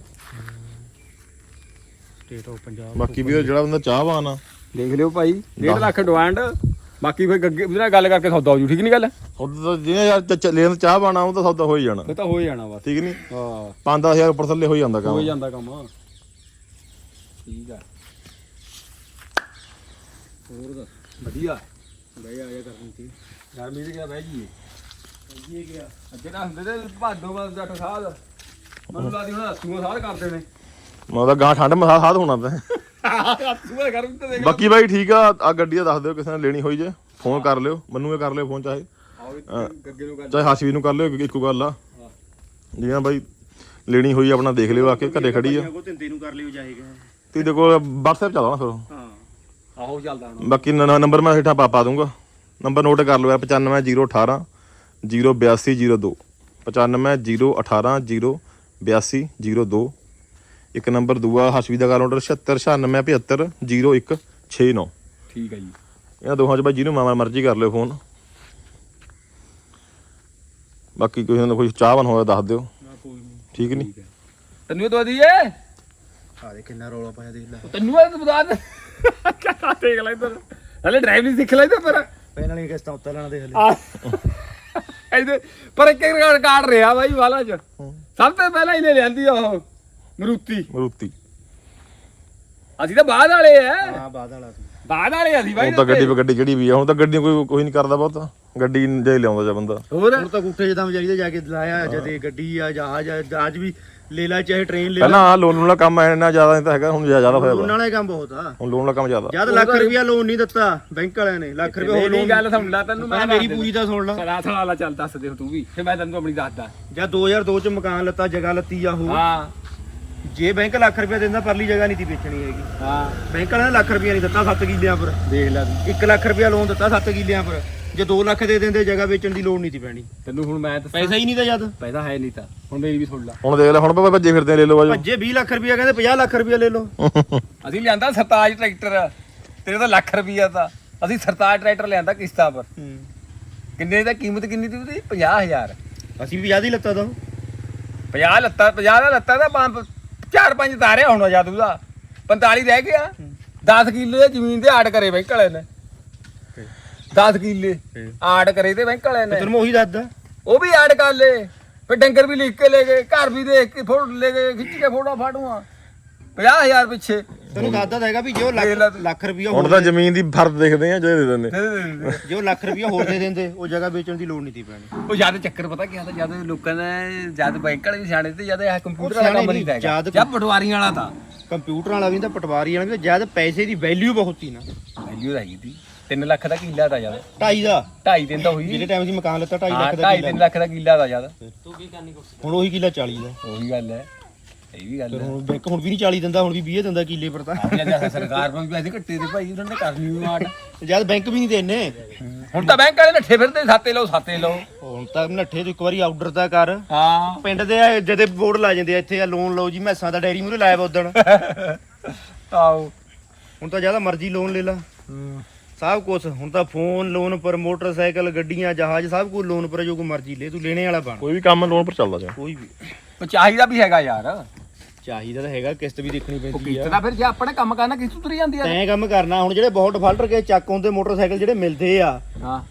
ਸਟੇਟ ਆਫ ਪੰਜਾਬ ਬਾਕੀ ਵੀ ਜਿਹੜਾ ਬੰਦਾ ਚਾਹਵਾਨ ਆ। ਦੇਖ ਲਿਓ ਭਾਈ 1.5 ਲੱਖ ਡਿਮਾਂਡ ਬਾਕੀ ਫਿਰ ਅੱਗੇ ਉਹਦੇ ਨਾਲ ਗੱਲ ਕਰਕੇ ਸੌਦਾ ਹੋ ਜੂ ਠੀਕ ਨਹੀਂ ਗੱਲ? ਉਹਦਾ ਤਾਂ ਜਿਹਨੇ ਯਾਰ ਚ- ਚ- ਲੈਣ ਚਾਹਵਾਨ ਆ ਉਹ ਤਾਂ ਸੌਦਾ ਹੋ ਹੀ ਜਾਣਾ। ਇਹ ਤਾਂ ਹੋ ਹੀ ਜਾਣਾ ਬਸ। ਠੀਕ ਨਹੀਂ ਹਾਂ। 5-10000 ਉੱਪਰ ਥੱਲੇ ਹੋ ਹੀ ਜਾਂਦਾ ਹੋ ਕੰਮ। ਹੀ ਜਾਂਦਾ ਕੰਮ। ਠੀਕ ਆ। ਹੋਰ ਦੱਸ? ਵਧੀਆ। ਬਈ ਆ ਜਾ ਕਰਨੀ ਸੀ ਗਰਮੀ ਦੇ ਗਿਆ ਬਹਿ ਜੀਏ ਬਹਿ ਗਿਆ ਅੱਗੇ ਤਾਂ ਹੁੰਦੇ ਤੇ ਭਾਦੋ ਬਾਦ ਜੱਟ ਸਾਧ। ਮੈਨੂੰ ਲੱਗਦੀ ਹੁਣ ਅਸੂਆ ਸਾਧ ਕਰਦੇ ਨੇ। ਮੈਂ ਤਾਂ ਗਾਂ ਠੰਡ ਮਸਾ ਸਾਧ ਹੋਣਾ ਤਾਂ ਤੇ ਦੇਖ ਬਾਕੀ ਬਾਈ ਠੀਕ ਆ ਆ ਗੱਡੀ ਦਾ ਦੱਸ ਦਿਓ ਕਿਸੇ ਨੇ ਲੈਣੀ ਹੋਈ ਜੇ ਫੋਨ ਕਰ ਲਿਓ ਮੈਨੂੰ ਇਹ ਕਰ ਲਿਓ ਫੋਨ ਚਾਹੇ। ਆਓ ਨੂੰ ਚਾਹੇ ਹਾਸ਼ਵੀ ਨੂੰ ਕਰ ਲਿਓ ਇੱਕੋ ਗੱਲ ਆ। ਜਿਹਨਾਂ ਬਾਈ ਲੈਣੀ ਹੋਈ ਆਪਣਾ ਦੇਖ ਲਿਓ ਆ ਕੇ ਘਰੇ ਖੜੀ ਆ। ਕੋ ਤਿੰਦੇ ਨੂੰ ਕਰ ਲਿਓ ਜਾਏਗਾ ਤੇ ਦੇਖੋ WhatsApp ਚੱਲਦਾ ਨਾ ਫਿਰ ਹਾਂ। ਆਹੋ ਚੱਲਦਾ ਹੁਣ। ਬਾਕੀ ਨ- ਨੰਬਰ ਮੈਂ ਹੇਠਾਂ ਪਾ ਪਾ ਦੂੰਗਾ। ਨੰਬਰ ਨੋਟ ਕਰ ਲਓ 95018 08202 95018 08202 ਇੱਕ ਨੰਬਰ ਦੂਆ ਹਸਵੀ ਦਾ ਕਾਊਂਟਰ 7696750169 ਠੀਕ ਹੈ ਜੀ। ਇਹਨਾਂ ਦੋਹਾਂ ਚ ਬਾਈ ਜਿਹਨੂੰ ਮਾਮਾ ਮਰਜ਼ੀ ਕਰ ਲਿਓ ਫੋਨ। ਬਾਕੀ ਕੋਈ ਨਾ ਕੋਈ ਚਾਹਵਨ ਹੋਇਆ ਦੱਸ ਦਿਓ। ਠੀਕ ਨਹੀਂ? ਤੈਨੂੰ ਇਹ ਦਵਾ ਦਈਏ? ਆ ਦੇ ਕਿੰਨਾ ਰੌਲਾ ਪਾਇਆ ਦੇਖ ਲੈ। ਤੈਨੂੰ ਇਹ ਬਤਾ ਦੇ। ਕਿਆ ਦੇਖ ਲੈ ਇੱਧਰ। ਹਲੇ ਡਰਾਈਵ ਨਹੀਂ ਸਿੱਖ ਲੈ ਤੇ ਪਰ ਪੈਨ ਵਾਲੀਆਂ ਕਿਸ਼ਤਾਂ ਉੱਤੇ ਲੈਣਾ ਦੇਖ ਲੈ। ਇਹਦੇ ਪਰ ਇੱਕ ਇੱਕ ਕਾਰਡ ਰਿਹਾ ਬਾਈ ਵਾਲਾ ਚ। ਸਭ ਤੋਂ ਪਹਿਲਾਂ ਹੀ ਲੈ ਲਿਆਂਦੀ ਆ ਉਹ। ਮਰੂਤੀ। ਮਰੂਤੀ। ਅਸੀਂ ਤਾਂ ਬਾਅਦ ਵਾਲੇ ਆ। ਹਾਂ ਬਾਦ ਵਾਲਾ ਸੀ। ਬਾਅਦ ਵਾਲੇ ਅਸੀਂ ਬਾਈ ਹੁਣ ਤਾਂ ਗੱਡੀ ਗੱਡੀ ਜਿਹੜੀ ਵੀ ਆ ਹੁਣ ਤਾਂ ਗੱਡੀ ਕੋਈ ਕੋਈ ਨਹੀਂ ਕਰਦਾ ਬਹੁਤ। ਗੱਡੀ ਜੇ ਲਿਆਉਂਦਾ ਜਾ ਬੰਦਾ। ਹੋਰ? ਹੁਣ ਤਾਂ ਗੁੱਠੇ ਜਦਾਂ ਚਾਹੀਦਾ ਜਾ ਕੇ ਲਾਇਆ ਜਦੇ ਗੱਡੀ ਆ ਜਹਾਜ਼ ਆ ਜਹਾਜ਼ ਵੀ ਲੈ ਲੈ ਚਾਹੇ ਟ੍ਰੇਨ ਲੈ ਪਹਿਲਾਂ ਆ ਲੋਨ ਵਾਲਾ ਕੰਮ ਇੰਨਾ ਜ਼ਿਆਦਾ ਨਹੀਂ ਤਾਂ ਹੈਗਾ ਹੁਣ ਜ਼ਿਆਦਾ ਲੋਨ ਹੋਇਆ ਵਾਲਾ ਹੀ ਕੰਮ ਬਹੁਤ ਆ। ਹੁਣ ਲੋਨ ਵਾਲਾ ਕੰਮ ਜ਼ਿਆਦਾ। ਜਦ ਲੱਖ ਰੁਪਿਆ ਲੋਨ ਨਹੀਂ ਦਿੱਤਾ ਬੈਂਕ ਵਾਲਿਆਂ ਨੇ ਲੱਖ ਰੁਪਿਆ ਹੋਰ ਮੇਰੀ ਲੋਨ ਗੱਲ ਸੁਣ ਲੈ ਤੈਨੂੰ ਮੈਂ ਮੇਰੀ ਪੂਰੀ ਦਾ ਸੁਣ ਲਾ। ਸਲਾ ਲਾ ਚੱਲ ਦੱਸ ਦੇ ਤੂੰ ਵੀ ਫਿਰ ਮੈਂ ਤੈਨੂੰ ਆਪਣੀ ਦੱਸਦਾ। ਜਾਂ 2002 ਚ ਮਕਾਨ ਲੱਤਾ ਜਗ੍ਹਾ ਲੱਤੀ ਆ ਉਹ। ਹਾਂ। ਜੇ ਬੈਂਕ ਲੱਖ ਰੁਪਿਆ ਦਿੰਦਾ ਪਰਲੀ ਜਗ੍ਹਾ ਨਹੀਂ ਤੀ ਵੇਚਣੀ ਹੈਗੀ। ਹਾਂ। ਬੈਂਕ ਵਾਲਿਆਂ ਨੇ ਲੱਖ ਰੁਪਿਆ ਨਹੀਂ ਦਿੱਤਾ 7 ਕਿੱਲਿਆਂ ਪਰ। ਦੇਖ ਲੈ ਤੂੰ। 1 ਲੱਖ ਰੁਪਿਆ ਲੋਨ ਦਿੱਤਾ 7 ਕਿੱਲਿਆਂ ਪਰ। ਜੇ 2 ਲੱਖ ਦੇ ਦਿੰਦੇ ਜਗ੍ਹਾ ਵੇਚਣ ਦੀ ਲੋੜ ਨਹੀਂ ਤੀ ਪੈਣੀ। ਤੈਨੂੰ ਹੁਣ ਮੈਂ ਦੱਸਾਂ। ਪੈਸਾ ਹੀ ਨਹੀਂ ਤਾਂ ਜਦ। ਪੈਸਾ ਹੈ ਨਹੀਂ ਤਾਂ। ਹੁਣ ਮੇਰੀ ਵੀ ਸੁਣ ਲੈ। ਹੁਣ ਦੇਖ ਲੈ ਹੁਣ ਭਾਵੇਂ ਭੱਜੇ ਫਿਰਦੇ ਆ, ਲੈ ਲਓ ਬਾਜੋ। ਭੱਜੇ 20 ਲੱਖ ਰੁਪਿਆ ਕਹਿੰਦੇ 50 ਲੱਖ ਰੁਪਿਆ ਲੈ ਲਓ। [LAUGHS] ਅਸੀਂ ਲਿਆਂਦਾ ਸਰਤਾਜ ਟਰੈਕਟਰ। ਤੇਰੇ ਤਾਂ ਲੱਖ ਰੁਪਈਆ ਤਾਂ। ਅਸੀਂ ਸਰਤਾਜ ਟਰੈਕਟਰ ਲਿਆਂਦਾ ਕਿਸ਼ਤਾਂ ਪਰ। ਕਿੰਨੇ ਦਾ ਕੀਮਤ ਕਿੰਨੀ ਸੀ ਉਹਦੀ? 50000 ਅਸੀਂ ਵੀ ਜ਼ਿਆਦਾ ਹੀ ਲੱਤਾ ਤਾਂ। 50 ਲੱਤਾ 50 ਦਾ ਲੱਤਾ ਤਾਂ ਪੰਜ ਚਾਰ ਪੰਜ ਤਾਰੇ ਹੁਣ ਜਦ ਉਹਦਾ 45 ਰਹਿ ਗਿਆ। 10 ਕਿੱਲੇ ਜ਼ਮੀਨ ਤੇ ਆੜ ਕਰੇ ਬੈਂਕ ਵਾਲੇ ਨੇ। 10 ਕਿੱਲੇ। ਆੜ ਕਰੇ ਤੇ ਬੈਂਕ ਵਾਲੇ ਨੇ। ਤੈਨੂੰ ਮੈਂ ਉਹੀ ਦੱਸਦਾ। ਉਹ ਵੀ ਆੜ ਕਰ ਲੇ। ਫਿਰ ਡੰਗਰ ਵੀ ਲਿਖ ਕੇ ਲੈ ਗਏ। ਘਰ ਵੀ ਦੇਖ ਕੇ ਫੋਟੋ ਲੈ ਗਏ। ਖਿੱਚ ਕੇ ਫੋਟੋ ਫਾਟੂਆਂ 50000 ਪਿੱਛੇ। ਤੈਨੂੰ ਦੱਸਦਾ ਤਾਂ ਹੈਗਾ ਵੀ ਜੇ ਉਹ ਲੱਖ ਤੂੰ। ਲੱਖ ਰੁਪਿਆ ਹੁਣ ਹੋਰ ਤਾਂ ਜ਼ਮੀਨ ਦੀ ਫਰਦ ਦੇਖਦੇ ਆ ਜੇ ਦੇ ਦਿੰਦੇ। ਜੇ ਉਹ ਲੱਖ ਰੁਪਿਆ ਹੋਰ ਦੇ ਦਿੰਦੇ ਉਹ ਜਗ੍ਹਾ ਵੇਚਣ ਦੀ ਲੋੜ ਨਹੀਂ ਤੀ ਪੈਣੀ। ਉਹ ਜਦ ਚੱਕਰ ਪਤਾ ਕੀ ਆਦਾ ਜਦ ਲੋਕਾਂ ਨੇ ਜਦ ਬੈਂਕ ਵਾਲੇ ਵੀ ਸਿਆਣੇ ਤੇ ਜਦ ਇਹ ਕੰਪਿਊਟਰ ਵਾਲਾ ਕੰਮ ਨਹੀਂ ਹੈਗਾ। ਜਦ ਪਟਵਾਰੀਆਂ ਵਾਲਾ ਤਾਂ। ਕੰਪਿਊਟਰ ਵਾਲਾ ਵੀ ਤਾਂ ਪਟਵਾਰੀ ਵਾਲਾ ਵੀ ਤਾਂ ਜਦ ਪੈਸੇ ਦੀ ਵੈਲਿਊ ਬਹੁਤ ਸੀ ਨਾ। ਵੈਲਿਊ ਹੈਗੀ ਤੀ 3 ਲੱਖ ਦਾ ਕਿੱਲਾ ਤਾਂ ਜਦ 2.5 ਦਾ। 2.5 ਦਿਨ ਤਾਂ ਹੋਈ। ਜਿਹੜੇ ਟਾਈਮ ਸੀ ਮਕਾਨ ਲੱਤਾ 2.5 ਹਾਂ ਲੱਖ ਦਾ 2.5 ਕਿੱਲਾ ਲੱਖ ਦਾ ਕਿੱਲਾ ਦਾ ਜਦ ਹੁਣ ਉਹੀ ਕਿੱਲਾ 40 ਦਾ। ਉਹੀ ਗੱਲ ਹੈ। ਇਹ ਵੀ ਗੱਲ ਫਿਰ ਹੈ ਹੁਣ ਬੈਂਕ ਹੁਣ ਵੀ ਨਹੀਂ 40 ਦਿੰਦਾ ਹੁਣ ਵੀ 20 ਦਿੰਦਾ ਕਿੱਲੇ ਪਰ ਤਾਂ। ਆਪਣੇ ਸਰਕਾਰ ਨੂੰ ਵੀ ਪੈਸੇ ਘੱਟੇ ਤੇ ਭਾਈ ਉਹਨਾਂ ਨੇ ਕਰਨੀ ਵੀ ਮਾਟ ਜਦ ਬੈਂਕ ਵੀ ਨਹੀਂ ਦੇਣੇ। ਹੁਣ ਤਾਂ ਬੈਂਕ ਵਾਲੇ ਨੱਠੇ ਫਿਰਦੇ ਸਾਤੇ ਲਓ ਸਾਤੇ ਲਓ। ਹੁਣ ਤਾਂ ਨੱਠੇ ਤੋਂ ਇੱਕ ਵਾਰੀ ਆਰਡਰ ਤਾਂ ਕਰ। ਹਾਂ। ਪਿੰਡ ਦੇ ਆ ਜਦੇ ਬੋਰਡ ਲਾ ਜਾਂਦੇ ਆ ਇੱਥੇ ਆ ਲੋਨ ਲਓ ਜੀ ਮੈਸਾਂ ਦਾ ਡੈਰੀ ਮੂਰੇ ਲਾਇਆ ਵਾ ਉਦਣ। ਆਓ ਹੁਣ ਤਾਂ ਜ਼ਿਆਦਾ ਮਰਜ਼ੀ ਲੋਨ ਲੈ ਲਾ। ਸਭ ਕੁਝ ਹੁਣ ਤਾਂ ਫੋਨ ਲੋਨ ਪਰ ਮੋਟਰਸਾਈਕਲ ਗੱਡੀਆਂ ਜਹਾਜ਼ ਸਭ ਕੁਝ ਲੋਨ ਪਰ ਜੋ ਕੋ ਮਰਜ਼ੀ ਲੈ ਤੂੰ ਲੈਣੇ ਵਾਲਾ ਬਣ। ਕੋਈ ਵੀ ਕੰਮ ਲੋਨ ਪਰ ਚੱਲਦਾ ਜਾ। ਕੋਈ ਵੀ। ਚਾਹੀਦਾ ਵੀ ਹੈਗਾ ਯਾਰ। ਚਾਹੀਦਾ ਤਾਂ ਹੈਗਾ ਕਿਸ਼ਤ ਵੀ ਦੇਖਣੀ ਉਹ ਪੈਂਦੀ ਕਿਸ਼ਤ ਆ। ਦਾ ਫਿਰ ਜੇ ਆਪਣੇ ਕੰਮ ਕਰਨਾ ਕਿਸ਼ਤ ਤੁਰੀ ਜਾਂਦੀ ਆ ਤੈਂ ਕੰਮ ਕਰਨਾ ਹੁਣ ਜਿਹੜੇ ਬਹੁਤ ਡਿਫਾਲਟਰ ਕੇ ਚੱਕ ਹੁੰਦੇ ਮੋਟਰਸਾਈਕਲ ਜਿਹੜੇ ਮਿਲਦੇ ਆ ਹਾਂ।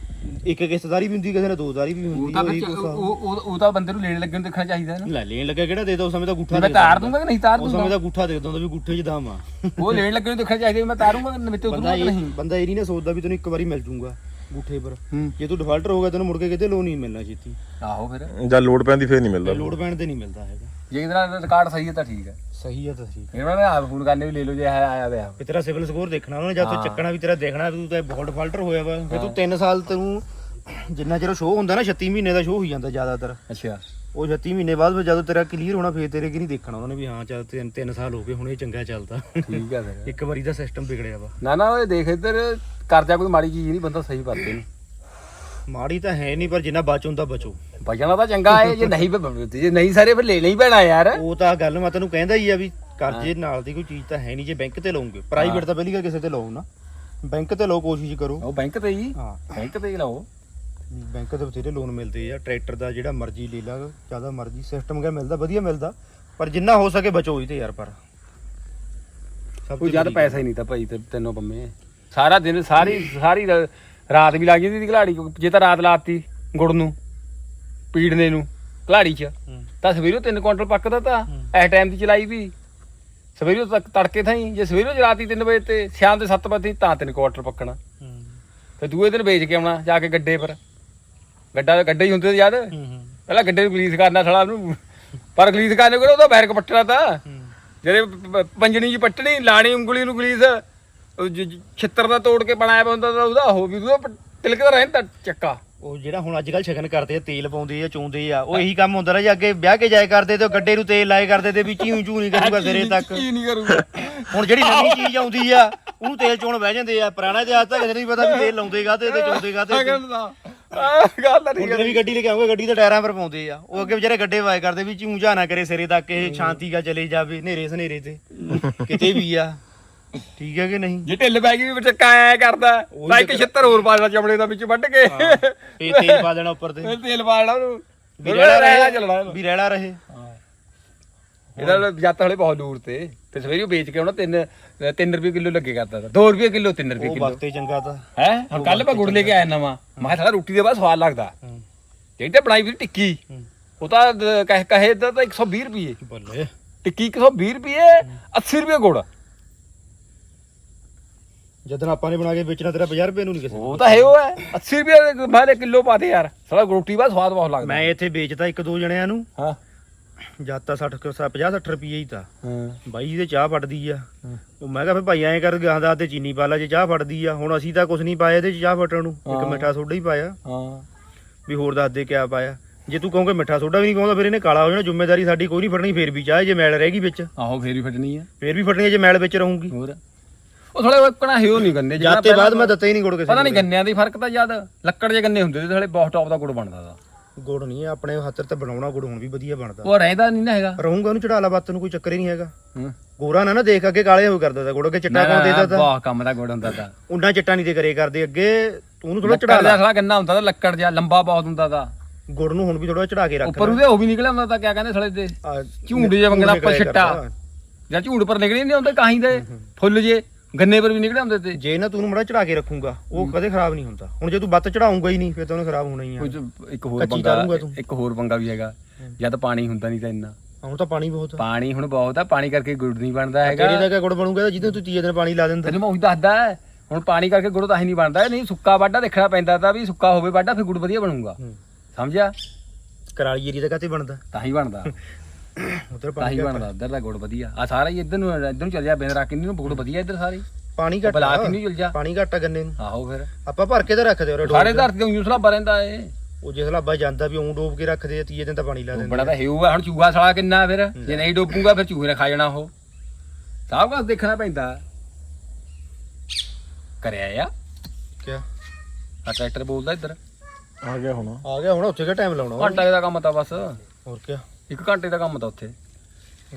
ਇੱਕ ਕਿਸ਼ਤਦਾਰੀ ਵੀ ਹੁੰਦੀ ਕਿਸੇ ਨੇ ਦੋਦਾਰੀ ਵੀ ਉਹ ਹੁੰਦੀ ਤਾਂ ਉਹੀ ਫਿਰ। ਉਹ ਉਹ ਉਹ ਤਾਂ ਬੰਦੇ ਨੂੰ ਲੈਣ ਲੱਗੇ ਨੂੰ ਦੇਖਣਾ ਚਾਹੀਦਾ ਨਾ। ਲੈ ਲੈਣ ਲੱਗਾ ਕਿਹੜਾ ਦੇ ਦੋ ਉਸ ਸਮੇਂ ਤਾਂ ਗੁੱਠਾ ਮੈਂ ਦੇ ਤਾਰ ਦੂੰਗਾ ਕਿ ਨਹੀਂ ਤਾਰ ਉਸ ਸਮੇਂ ਦੂੰਗਾ? ਤਾਂ ਗੁੱਠਾ ਦੇ ਦਿੰਦਾ ਵੀ ਗੁੱਠੇ 'ਚ ਦਾਮ ਆ। ਉਹ ਲੈਣ ਲੱਗੇ ਨੂੰ ਦੇਖਣਾ ਚਾਹੀਦਾ ਵੀ ਮੈਂ ਤਾਰੂੰਗਾ ਨਿਮਿੱਤੇ ਬੰਦਾ ਉਤਰੂੰਗਾ ਕਿ ਇਹ ਨਹੀਂ? ਬੰਦਾ ਇਹ ਨਹੀਂ ਨਾ ਸੋਚਦਾ ਵੀ ਤੈਨੂੰ ਇੱਕ ਵਾਰੀ ਮਿਲ ਜੂਗਾ ਗੁੱਠੇ ਪਰ। ਹੂੰ। ਜੇ ਤੂੰ ਡਿਫਾਲਟਰ ਹੋ ਗਿਆ ਤੈਨੂੰ ਮੁੜ ਕੇ ਕਿਤੇ ਲੋਨ ਨਹੀਂ ਮਿਲਣਾ ਛੇਤੀ। ਆਹੋ ਫਿਰ। ਜਾਂ ਲੋਡ ਪੈਂਦੀ ਫੇਰ ਨਹੀਂ ਮਿਲਦਾ। ਲੋਡ ਪੈਣ ਤੇ ਨਹੀਂ ਮਿਲਦਾ ਹੈਗਾ। ਜੇ ਇਹਦਾ ਰਿਕਾਰਡ ਸਹੀ ਹੈ ਤਾਂ ਠੀਕ ਹੈ। ਸਹੀ ਆ ਤਾਂ ਠੀਕ ਫਿਰ ਮੈਂ ਆਪ ਫੋਨ ਕਰਨੇ ਵੀ ਲੈ ਲਓ ਜੇ ਹੈ ਆਇਆ ਵੇ ਵੀ ਤੇਰਾ ਸਿਵਲ ਸਕੋਰ ਦੇਖਣਾ ਉਹਨੇ ਜਦ ਤੂੰ ਚੱਕਣਾ ਵੀ ਤੇਰਾ ਦੇਖਣਾ ਤੂੰ ਤਾਂ ਬਹੁਤ ਡਿਫਾਲਟਰ ਹੋਇਆ ਵਾ। ਫਿਰ ਤੂੰ 3 ਸਾਲ ਤੈਨੂੰ ਜਿੰਨਾ ਚਿਰ ਸ਼ੋਅ ਹੁੰਦਾ ਨਾ 36 ਮਹੀਨੇ ਦਾ ਸ਼ੋਅ ਹੋਈ ਜਾਂਦਾ ਜ਼ਿਆਦਾਤਰ। ਅੱਛਾ। ਉਹ 36 ਮਹੀਨੇ ਬਾਅਦ ਫਿਰ ਜਦੋਂ ਤੇਰਾ ਕਲੀਅਰ ਹੋਣਾ ਫੇਰ ਤੇਰੇ ਕੀ ਨਹੀਂ ਦੇਖਣਾ ਉਹਨਾਂ ਨੇ ਵੀ ਹਾਂ ਚੱਲ ਤਿੰਨ ਤਿੰਨ ਸਾਲ ਹੋ ਗਏ ਹੁਣ ਇਹ ਚੰਗਾ ਚੱਲਦਾ। ਠੀਕ ਹੈ ਫਿਰ। ਇੱਕ ਵਾਰੀ ਦਾ ਸਿਸਟਮ ਵਿਗੜਿਆ ਵਾ। ਨਾ ਨਾ ਓਏ ਦੇਖ ਇੱਧਰ ਕਰਜ਼ਾ ਕੋਈ ਮਾੜੀ ਚੀਜ਼ ਨਹੀਂ ਬੰਦਾ ਸਹੀ ਨੇ। ਮਾੜੀ ਤਾਂ ਹੈ ਨਹੀਂ ਪਰ ਜਿੰਨਾ ਬਚ ਹੁੰਦਾ ਬਚੋ। ਬਚਣਾ ਤਾਂ ਚੰਗਾ ਹੈ ਜੇ ਨਹੀਂ ਬ- ਜੇ ਨਹੀਂ ਸਾਰੇ ਫਿਰ ਲੈ ਨਹੀਂ ਪੈਣਾ ਯਾਰ। ਉਹ ਤਾਂ ਗੱਲ ਮੈਂ ਤੈਨੂੰ ਕਹਿੰਦਾ ਹੀ ਆ ਵੀ ਕਰਜ਼ੇ ਨਾਲ ਦੀ ਕੋਈ ਚੀਜ਼ ਤਾਂ ਹੈ ਨਹੀਂ ਜੇ ਬੈਂਕ ਤੇ ਲਓਗੇ। ਪ੍ਰਾਈਵੇਟ ਤਾਂ ਪਹਿਲੀ ਗੱਲ ਕਿਸੇ ਤੇ ਲਓ ਨਾ। ਬੈਂਕ ਤੇ ਲਓ ਕੋਸ਼ਿਸ਼ ਕਰੋ। ਉਹ ਬੈਂਕ ਤੇ ਹੀ ਹਾਂ। ਬੈਂਕ ਤੇ ਹੀ ਲਾਓ। ਬੈਂਕ ਤੇ ਬਥੇਰੇ ਲੋਨ ਮਿਲਦੇ ਆ। ਟਰੈਕਟਰ ਦਾ ਜਿਹੜਾ ਮਰਜ਼ੀ ਲੈ ਲਾ ਜ਼ਿਆਦਾ ਮਰਜ਼ੀ ਸਿਸਟਮ ਕਿਆ ਮਿਲਦਾ ਵਧੀਆ ਮਿਲਦਾ। ਪਰ ਜਿੰਨਾ ਹੋ ਸਕੇ ਬਚੋ ਹੀ ਤੇ ਯਾਰ ਪਰ। ਸਭ ਕੋਈ ਤੋਂ ਜਦ ਪੈਸਾ ਹੀ ਨਹੀਂ ਤਾਂ ਭਾਈ ਤੇ ਤੈਨੂੰ ਪੰਮੇ। ਸਾਰਾ ਦਿਨ ਸਾਰੀ ਸਾਰੀ ਰਾ- ਰਾਤ ਵੀ ਲੱਗ ਜਾਂਦੀ ਸੀ ਘਲਾੜੀ ਜੇ ਤਾਂ ਰਾਤ ਲਾਤੀ ਗੁੜ ਨੂੰ। ਪੀੜਨੇ ਨੂੰ ਘਲਾੜੀ ਚ। ਤਾਂ ਸਵੇਰੋਂ 3 ਕੁਇੰਟਲ ਪੱਕਦਾ ਤਾਂ ਐ ਟਾਈਮ ਦੀ ਚਲਾਈ ਵੀ। ਸਵੇਰੋਂ ਤੱਕ ਤੜਕੇ ਥਾਈ ਜੇ ਸਵੇਰੋਂ ਜਲਾਤੀ 3 ਵਜੇ ਤੇ ਸ਼ਾਮ ਦੇ 7 ਵਜੇ ਤਾਂ 3 ਕੁਇੰਟਲ ਪੱਕਣਾ। ਤੇ ਦੂਏ ਦਿਨ ਵੇਚ ਕੇ ਆਉਣਾ ਜਾ ਕੇ ਗੱਡੇ ਪਰ। ਗੱਡਾ ਗੱਡੇ ਹੀ ਹੁੰਦੇ ਸੀ ਯਾਦ? ਪਹਿਲਾਂ ਗੱਡੇ ਨੂੰ ਗਲੀਸ ਕਰਨਾ ਸਾਲਾ ਉਹਨੂੰ ਪਰ ਗਲੀਸ ਕਰਨੇ ਕੋਲ ਉਹਦਾ ਬੈਰਕ ਪੱਟਣਾ ਤਾਂ। ਜਿਹੜੇ ਪੰਜਣੀ ਜੀ ਪੱਟਣੀ ਲਾਣੀ ਉਂਗਲੀ ਨੂੰ ਗਲੀਸ। ਉਹ ਛਿੱਤਰ ਦਾ ਤੋੜ ਕੇ ਬਣਾਇਆ ਹੁੰਦਾ ਤਾਂ ਉਹਦਾ ਹੋ ਵੀ ਉਹਦਾ ਤਿਲਕਦਾ ਰਹਿੰਦਾ ਚੱਕਾ। ਉਹ ਜਿਹੜਾ ਹੁਣ ਅੱਜ ਕੱਲ ਸ਼ਗਨ ਕਰਦੇ ਆ ਤੇਲ ਪਾਉਂਦੇ ਆ ਚੋਂਦੇ ਆ ਉਹ ਇਹੀ ਕੰਮ ਹੁੰਦਾ ਰਿਹਾ ਜੇ ਅੱਗੇ ਵਿਆਹ ਕੇ ਜਾਇਆ ਕਰਦੇ ਤੇ ਉਹ ਗੱਡੇ ਨੂੰ ਤੇਲ ਲਾਏ ਕਰਦੇ ਤੇ ਵੀ ਚੀਂ ਚੂੰ ਨਹੀਂ ਕਰੂਗਾ ਸਿਰੇ ਤੱਕ। ਕੀ ਨਹੀਂ ਕਰੂਗਾ। ਹੁਣ ਜਿਹੜੀ ਨਵੀਂ ਚੀਜ਼ ਆਉਂਦੀ ਆ ਉਹਨੂੰ ਤੇਲ ਚੋਣ ਬਹਿ ਜਾਂਦੇ ਆ ਪੁਰਾਣਾ ਇਤਿਹਾਸ ਤਾਂ ਕਿਸੇ ਨੂੰ ਨਹੀਂ ਪਤਾ ਵੀ ਤੇਲ ਲਾਉਂਦੇਗਾ ਤੇ ਤੇ ਚੋਂਦੇਗਾ ਤੇ। ਗੱਲ ਦਾ ਗੱਲ ਹੁਣ ਗੱਡੀ ਲੈ ਕੇ ਆਉਂਗੇ ਗੱਡੀ ਦੇ ਟਾਇਰਾਂ ਪਰ ਪਾਉਂਦੇ ਆ। ਉਹ ਅੱਗੇ ਵਿਚਾਰੇ ਗੱਡੇ ਵਾਏ ਕਰਦੇ ਵੀ ਚੂੰ ਨਾ ਕਰੇ ਸਿਰੇ ਤੱਕ ਇਹ ਸ਼ਾਂਤੀ ਗਾ ਚਲੇ ਜਾਵੇ ਹਨੇਰੇ ਸਨੇਰੇ ਤੇ। ਕਿਤੇ ਵੀ ਆ। ਠੀਕ ਹੈ ਕਿ ਨਹੀਂ? ਜੇ ਢਿੱਲ ਪੈ ਗਈ ਵੀ ਵਿੱਚ ਕਾਇਆ ਕਰਦਾ ਤਾਂ ਇੱਕ ਛਿੱਤਰ ਹੋਰ ਪਾ ਦੇਣਾ ਚਮੜੇ ਦਾ ਵਿੱਚ ਵੱਢ ਕੇ। ਇਹ ਤੇਲ ਪਾ ਦੇਣਾ ਉੱਪਰ ਤੇ। ਫਿਰ ਤੇਲ ਪਾ ਲੈਣਾ ਉਹਨੂੰ। ਵੀ ਰਹਿਣਾ ਰਹਿਣਾ ਚੱਲਣਾ ਇਹਨੂੰ। ਵੀ ਰਹਿਣਾ ਰਹੇ। ਇਹਦਾ ਜੱਤ ਹਲੇ ਬਹੁਤ ਦੂਰ ਤੇ। ਤੇ ਸਵੇਰੇ ਉਹ ਵੇਚ ਕੇ ਆਉਣਾ 3 3 ਰੁਪਏ ਕਿਲੋ ਲੱਗੇ ਕਰਦਾ ਤਾ। 2 ਰੁਪਏ ਕਿਲੋ 3 ਰੁਪਏ ਉਹ ਕਿਲੋ। ਵਕਤ ਹੀ ਚੰਗਾ ਤਾਂ। ਹੈ? ਹੁਣ ਕੱਲ ਮੈਂ ਗੁੜ ਲੈ ਕੇ ਆਇਆ ਨਵਾਂ। ਮੈਂ ਕਿਹਾ ਸਾਲਾ ਰੋਟੀ ਦੇ ਬਾਅਦ ਸਵਾਦ ਲੱਗਦਾ। ਹੂੰ। ਜਿਹੜੀ ਤੇ ਬਣਾਈ ਵੀ ਟਿੱਕੀ। ਹੂੰ। ਉਹ ਤਾਂ ਦ- ਕਹੇ ਕਹੇ ਦਾ ਤਾਂ 120 ਰੁਪਏ। ਬੱਲੇ। ਟਿੱਕੀ 120 ਰੁਪਏ 80 ਰੁਪਏ ਗੁੜ। ਜਦੋਂ ਆਪਾਂ ਨੇ ਬਣਾ ਕੇ ਵੇਚਣਾ ਤੇਰਾ 50 ਰੁਪਏ ਨੂੰ ਨਹੀਂ ਕਿਸੇ ਉਹ ਤਾਂ ਹੈ ਉਹ ਹੈ। 80 ਰੁਪਏ ਮਾਰੇ ਕਿਲੋ ਪਾਤੇ ਯਾਰ। ਸਾਲਾ ਰੋਟੀ ਬਾਅਦ ਸਵਾਦ ਬਹੁਤ ਲੱਗਦਾ। ਮੈਂ ਇੱਥੇ ਵੇਚਦਾ ਇੱਕ ਦੋ ਜਣਿਆਂ ਨੂੰ। ਹਾਂ। ਜਦ ਤਾਂ 60 50 60 ਰੁਪਏ ਹੀ ਤਾਂ। ਹਾਂ। ਬਾਈ ਜੀ ਦੇ ਚਾਹ ਫੜਦੀ ਆ। ਉਹ ਮੈਂ ਕਿਹਾ ਫੇ ਭਾਈ ਐਂ ਕਰ ਗਾਂ ਦਾ ਤੇ ਚੀਨੀ ਪਾ ਲਾ ਜੇ ਚਾਹ ਫੜਦੀ ਆ। ਹੁਣ ਅਸੀਂ ਤਾਂ ਕੁਝ ਨਹੀਂ ਪਾਇਆ ਇਹਦੇ ਚ ਚਾਹ ਫਟਣ ਨੂੰ। ਇੱਕ। ਮਿੱਠਾ ਸੋਡਾ ਹੀ ਪਾਇਆ। ਹਾਂ। ਵੀ ਹੋਰ ਦੱਸ ਦੇ ਕਿਆ ਪਾਇਆ। ਜੇ ਤੂੰ ਕਹੋਗੇ ਮਿੱਠਾ ਸੋਡਾ ਵੀ ਨਹੀਂ ਪਾਉਂਦਾ ਫਿਰ ਇਹਨੇ ਕਾਲਾ ਹੋ ਜਾਣਾ। ਜ਼ਿੰਮੇਵਾਰੀ ਸਾਡੀ ਕੋਈ ਨਹੀਂ ਫੜਨੀ ਫੇਰ ਵੀ ਚਾਹ ਜੇ ਮੈਲ ਰਹੇਗੀ ਵਿੱਚ। ਆਹੋ ਫੇਰ ਹੀ ਫਟਣੀ ਆ। ਫੇਰ ਵੀ ਫੜਨੀ ਹੈ ਜੇ ਮੈਲ ਵਿੱਚ ਰਹੂਗੀ। ਹੋਰ? ਉਹ ਥੋੜੇ ਕਣਾ ਹਿਓ ਨਹੀਂ ਗੰਨੇ ਜਿਹੜਾ ਜਾਤੇ ਬਾਅਦ ਮੈਂ ਦਿੱਤਾ ਹੀ ਨਹੀਂ ਗੁੜ ਕਿਸੇ ਪਤਾ ਨਹੀਂ। ਗੰਨਿਆਂ ਦੀ ਫ਼ਰਕ ਤਾਂ ਜਦ ਲੱਕੜ ਜੇ ਗੰਨੇ ਹੁੰਦੇ ਤੇ ਥੋੜੇ ਬਹੁਤ ਟੌਪ ਦਾ ਗੁੜ ਬਣਦਾ ਦਾ ਗੁੜ ਨਹੀਂ ਆਪਣੇ ਹੱਥ ਤੇ ਬਣਾਉਣਾ ਗੁੜ ਹੁਣ ਵੀ ਵਧੀਆ ਬਣਦਾ। ਉਹ ਰਹਿੰਦਾ ਨਹੀਂ ਨਾ ਹੈਗਾ। ਰਹੂੰਗਾ ਉਹਨੂੰ ਚੜਾ ਲਾ ਬੱਤ ਨੂੰ ਕੋਈ ਚੱਕਰ ਹੀ ਨਹੀਂ ਹੈਗਾ। ਹੂੰ। ਗੋਰਾ ਨਾ ਨਾ ਦੇਖ ਅੱਗੇ ਕਾਲੇ ਹੋ ਕਰਦਾ ਤਾ ਗੁੜ ਅੱਗੇ ਚਿੱਟਾ ਪਾਉਂ ਦੇਦਾ ਤਾਂ ਵਾਹ ਕੰਮ ਦਾ ਗੁੜ ਹੁੰਦਾ ਤਾਂ। ਉਹਨਾਂ ਚਿੱਟਾ ਨਹੀਂ ਤੇ ਕਰੇ ਕਰਦੇ ਅੱਗੇ ਤੂੰ ਉਹਨੂੰ ਥੋੜਾ ਚੜਾ ਲੱਕੜ ਲਾ ਖਲਾ ਗੰਨਾ ਹੁੰਦਾ ਤਾਂ ਲੱਕੜ ਜਿਹਾ ਲੰਬਾ ਬਹੁਤ ਹੁੰਦਾ ਤਾਂ। ਗੁੜ ਨੂੰ ਹੁਣ ਵੀ ਥੋੜਾ ਚੜਾ ਕੇ ਰੱਖ ਉੱਪਰ ਉਹਦੇ ਉਹ ਵੀ ਨਿਕਲਿਆ ਹੁੰਦਾ ਤਾਂ ਕਿਆ ਕਹਿੰਦੇ ਥਲੇ ਤੇ ਝੂੰਡ ਜੇ ਵੰਗਣਾ ਨਿਕਲਿਆ ਉੱਪਰ ਛਿੱਟਾ ਕਰਦਾ। ਜਾਂ ਝੂੰਡ ਪਰ ਨਿਕਲੇ ਨਹੀਂ ਹੁੰਦੇ ਕਾਹੀਂ ਦੇ ਫੁੱਲ ਜੇ। ਗੰਨੇ ਪਰ ਵੀ ਨਿਕਲੇ ਹੁੰਦੇ ਤੇ। ਜੇ ਨਾ ਤੂੰ ਉਹਨੂੰ ਮੜਾ ਚੜਾ ਕੇ ਰੱਖੂਗਾ ਉਹ ਕਦੇ ਖਰਾਬ ਨਹੀਂ ਹੁੰਦਾ। ਹੁਣ ਜੇ ਤੂੰ ਬੱਤ ਚੜਾਉਂਗਾ ਹੀ ਨਹੀਂ ਫਿਰ ਤਾਂ ਉਹਨੇ ਖਰਾਬ ਹੋਣਾ ਹੀ ਆ। ਕੁਝ ਇੱਕ ਹੋਰ ਕੱਚੀ ਪੰਗਾ ਤਾਰੂੰਗਾ ਤੂੰ। ਇੱਕ ਹੋਰ ਪੰਗਾ ਵੀ ਹੈਗਾ। ਜਦ ਪਾਣੀ ਹੁੰਦਾ ਨਹੀਂ ਤਾਂ ਇੰਨਾ। ਹੁਣ ਤਾਂ ਪਾਣੀ ਬਹੁਤ ਆ। ਪਾਣੀ ਹੁਣ ਬਹੁਤ ਆ ਪਾਣੀ ਕਰਕੇ ਗੁੜ ਨਹੀਂ ਬਣਦਾ ਹੈਗਾ। ਤੇਰੇ ਦਾ ਕਿਆ ਗੁੜ ਬਣੂਗਾ ਜਿਹਦੇ ਤੂੰ ਤੀਏ ਦਿਨ ਪਾਣੀ ਲਾ ਦਿੰਦਾ। ਤੈਨੂੰ ਮੈਂ ਉਹੀ ਦੱਸਦਾ ਹੁਣ ਪਾਣੀ ਕਰਕੇ ਗੁੜ ਤਾਂ ਹੀ ਨਹੀਂ ਬਣਦਾ। ਨਹੀਂ ਸੁੱਕਾ ਵਾਢਾ ਦੇਖਣਾ ਪੈਂਦਾ ਤਾਂ ਵੀ ਸੁੱਕਾ ਹੋਵੇ ਵਾਢਾ ਫਿਰ ਗੁੜ ਵਧੀਆ ਬਣੂਗਾ। ਹੂੰ। ਸਮਝਿਆ? ਕਰਾਲੀ ਏਰੀਆ ਦਾ ਕਾਤੇ ਬਣਦਾ? ਤਾਂ ਹੀ ਬਣਦਾ। [LAUGHS] ਉਧਰ ਹੀ ਪਾਣੀ ਬਣਦਾ ਉਧਰ ਦਾ ਗੁੜ ਵਧੀਆ। ਆ ਸਾਰਾ ਹੀ ਇੱਧਰ ਨੂੰ ਇੱਧਰ ਨੂੰ ਚੱਲ ਜਾ ਬਿੰਦਰਾ ਕਿੰਨੀ ਨੂੰ ਗੁੜ ਵਧੀਆ ਇੱਧਰ ਸਾਰੇ। ਪਾਣੀ ਘੱਟ ਬਲਾ ਆ। ਕਿੰਨੀ ਚੱਲ ਜਾ। ਪਾਣੀ ਘੱਟ ਆ ਗੰਨੇ ਨੂੰ। ਆਹੋ ਫਿਰ। ਆਪਾਂ ਭਰ ਕੇ ਤਾਂ ਰੱਖਦੇ ਉਰੇ ਡੋਬ ਸਾਰੇ ਧਰਤੀ ਤੇ ਉਂਝ ਸਲਾਬਾ ਰਹਿੰਦਾ ਏ। ਉਹ ਜਿਸ ਹਲਾਬਾ ਜਾਂਦਾ ਵੀ ਉਂ ਡੋਬ ਕੇ ਰੱਖਦੇ ਆ ਤੀਏ ਦਿਨ ਤਾਂ ਪਾਣੀ ਲਾ ਦਿੰਦੇ ਬੜਾ ਤਾਂ ਹਿਊ ਆ ਹੁਣ ਚੂਹਾ ਸਾਲਾ ਕਿੰਨਾ ਫਿਰ। ਜੇ ਨਹੀਂ ਡੋਬੂਗਾ ਫਿਰ ਚੂਹੇ ਨੇ ਖਾ ਜਾਣਾ ਉਹ। ਸਭ ਕੁਝ ਦੇਖਣਾ ਪੈਂਦਾ। ਕਰਿਆ ਆ। ਕਿਆ? ਆ ਟਰੈਕਟਰ ਬੋਲਦਾ ਇੱਧਰ। ਆ ਗਿਆ ਹੁਣ। ਆ ਗਿਆ ਹੁਣ ਉੱਥੇ ਕਿਆ ਟਾਈਮ ਲਾਉਣਾ ਘੰਟੇ ਦਾ ਕੰਮ ਤਾਂ ਬਸ। ਹੋਰ ਕਿਆ? ਇੱਕ ਘੰਟੇ ਦਾ ਕੰਮ ਤਾਂ ਉੱਥੇ।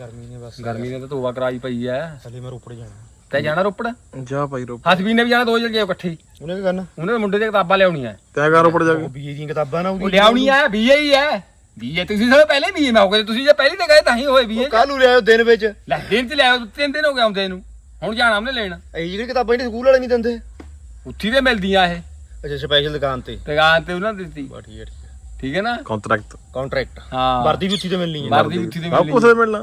ਗਰਮੀ ਨੇ ਬਸ। ਗਰਮੀ ਨੇ ਤਾਂ ਤੋਬਾ ਕਰਾਈ ਪਈ ਐ। ਹਲੇ ਮੈਂ ਰੋਪੜ ਜਾਣਾ। ਤੈ ਜਾਣਾ ਰੋਪੜ? ਜਾ ਭਾਈ ਰੋ ਹਸਬੀ ਨੇ ਵੀ ਜਾਣਾ ਦੋ ਜਲ ਜਾਓ ਇਕੱਠੇ। ਉਹਨੇ ਕੀ ਕਰਨਾ। ਉਹਨੇ ਤਾਂ ਮੁੰਡੇ ਦੀਆਂ ਕਿਤਾਬਾਂ ਲਿਆਉਣੀਆਂ ਤੈਂ ਕਰ ਰੋਪੜ ਜਾ ਉਹ ਬੀਏ ਦੀਆਂ ਕਿਤਾਬਾਂ ਨਾ ਉਹ ਲਿਆਉਣੀ ਆ ਬੀਏ ਹੀ ਐ। ਬੀਏ ਤੁਸੀਂ ਸਭ ਪਹਿਲੇ ਬੀਏ ਮੈਂ ਹੋ ਗਏ ਤੁਸੀਂ ਜੇ ਪਹਿਲੀ ਤੇ ਗਏ ਤਾਂ ਹੀ ਹੋਏ ਬੀਏ ਕੱਲ ਨੂੰ ਲਿਆਓ ਦਿਨ ਵਿੱਚ। ਲੈ ਦਿਨ ਚ ਲਿਆਓ ਤਿੰਨ ਦਿਨ ਹੋ ਗਏ ਆਉਂਦੇ ਨੂੰ। ਹੁਣ ਜਾਣਾ ਉਹਨੇ ਲੈਣ। ਇਹ ਜਿਹੜੀ ਕਿਤਾਬਾਂ ਜਿਹੜੇ ਸਕੂਲ ਵਾਲੇ ਨਹੀਂ ਦਿੰਦੇ। ਉੱਥੀ ਤੇ ਮਿਲਦੀਆਂ ਇਹ। ਅੱਛਾ ਸਪੈਸ਼ਲ ਦੁਕਾਨ ਤੇ। ਦੁਕਾਨ ਤੇ ਉਹਨਾਂ ਦਿੱਤੀ। ਬਾ ਠੀਕ ਹੈ ਠੀਕ ਹੈ ਹੈ ਨਾ? ਕੰਟਰੈਕਟ ਕੰਟਰੈਕਟ ਹਾਂ। ਵਰਦੀ ਵੀ ਉੱਥੇ ਤੇ ਮਿਲਣੀ ਹੈ। ਵਰਦੀ ਉੱਥੀ ਤੇ ਸਭ ਕੁਝ ਮਿਲਣੀ ਮਿਲਣਾ।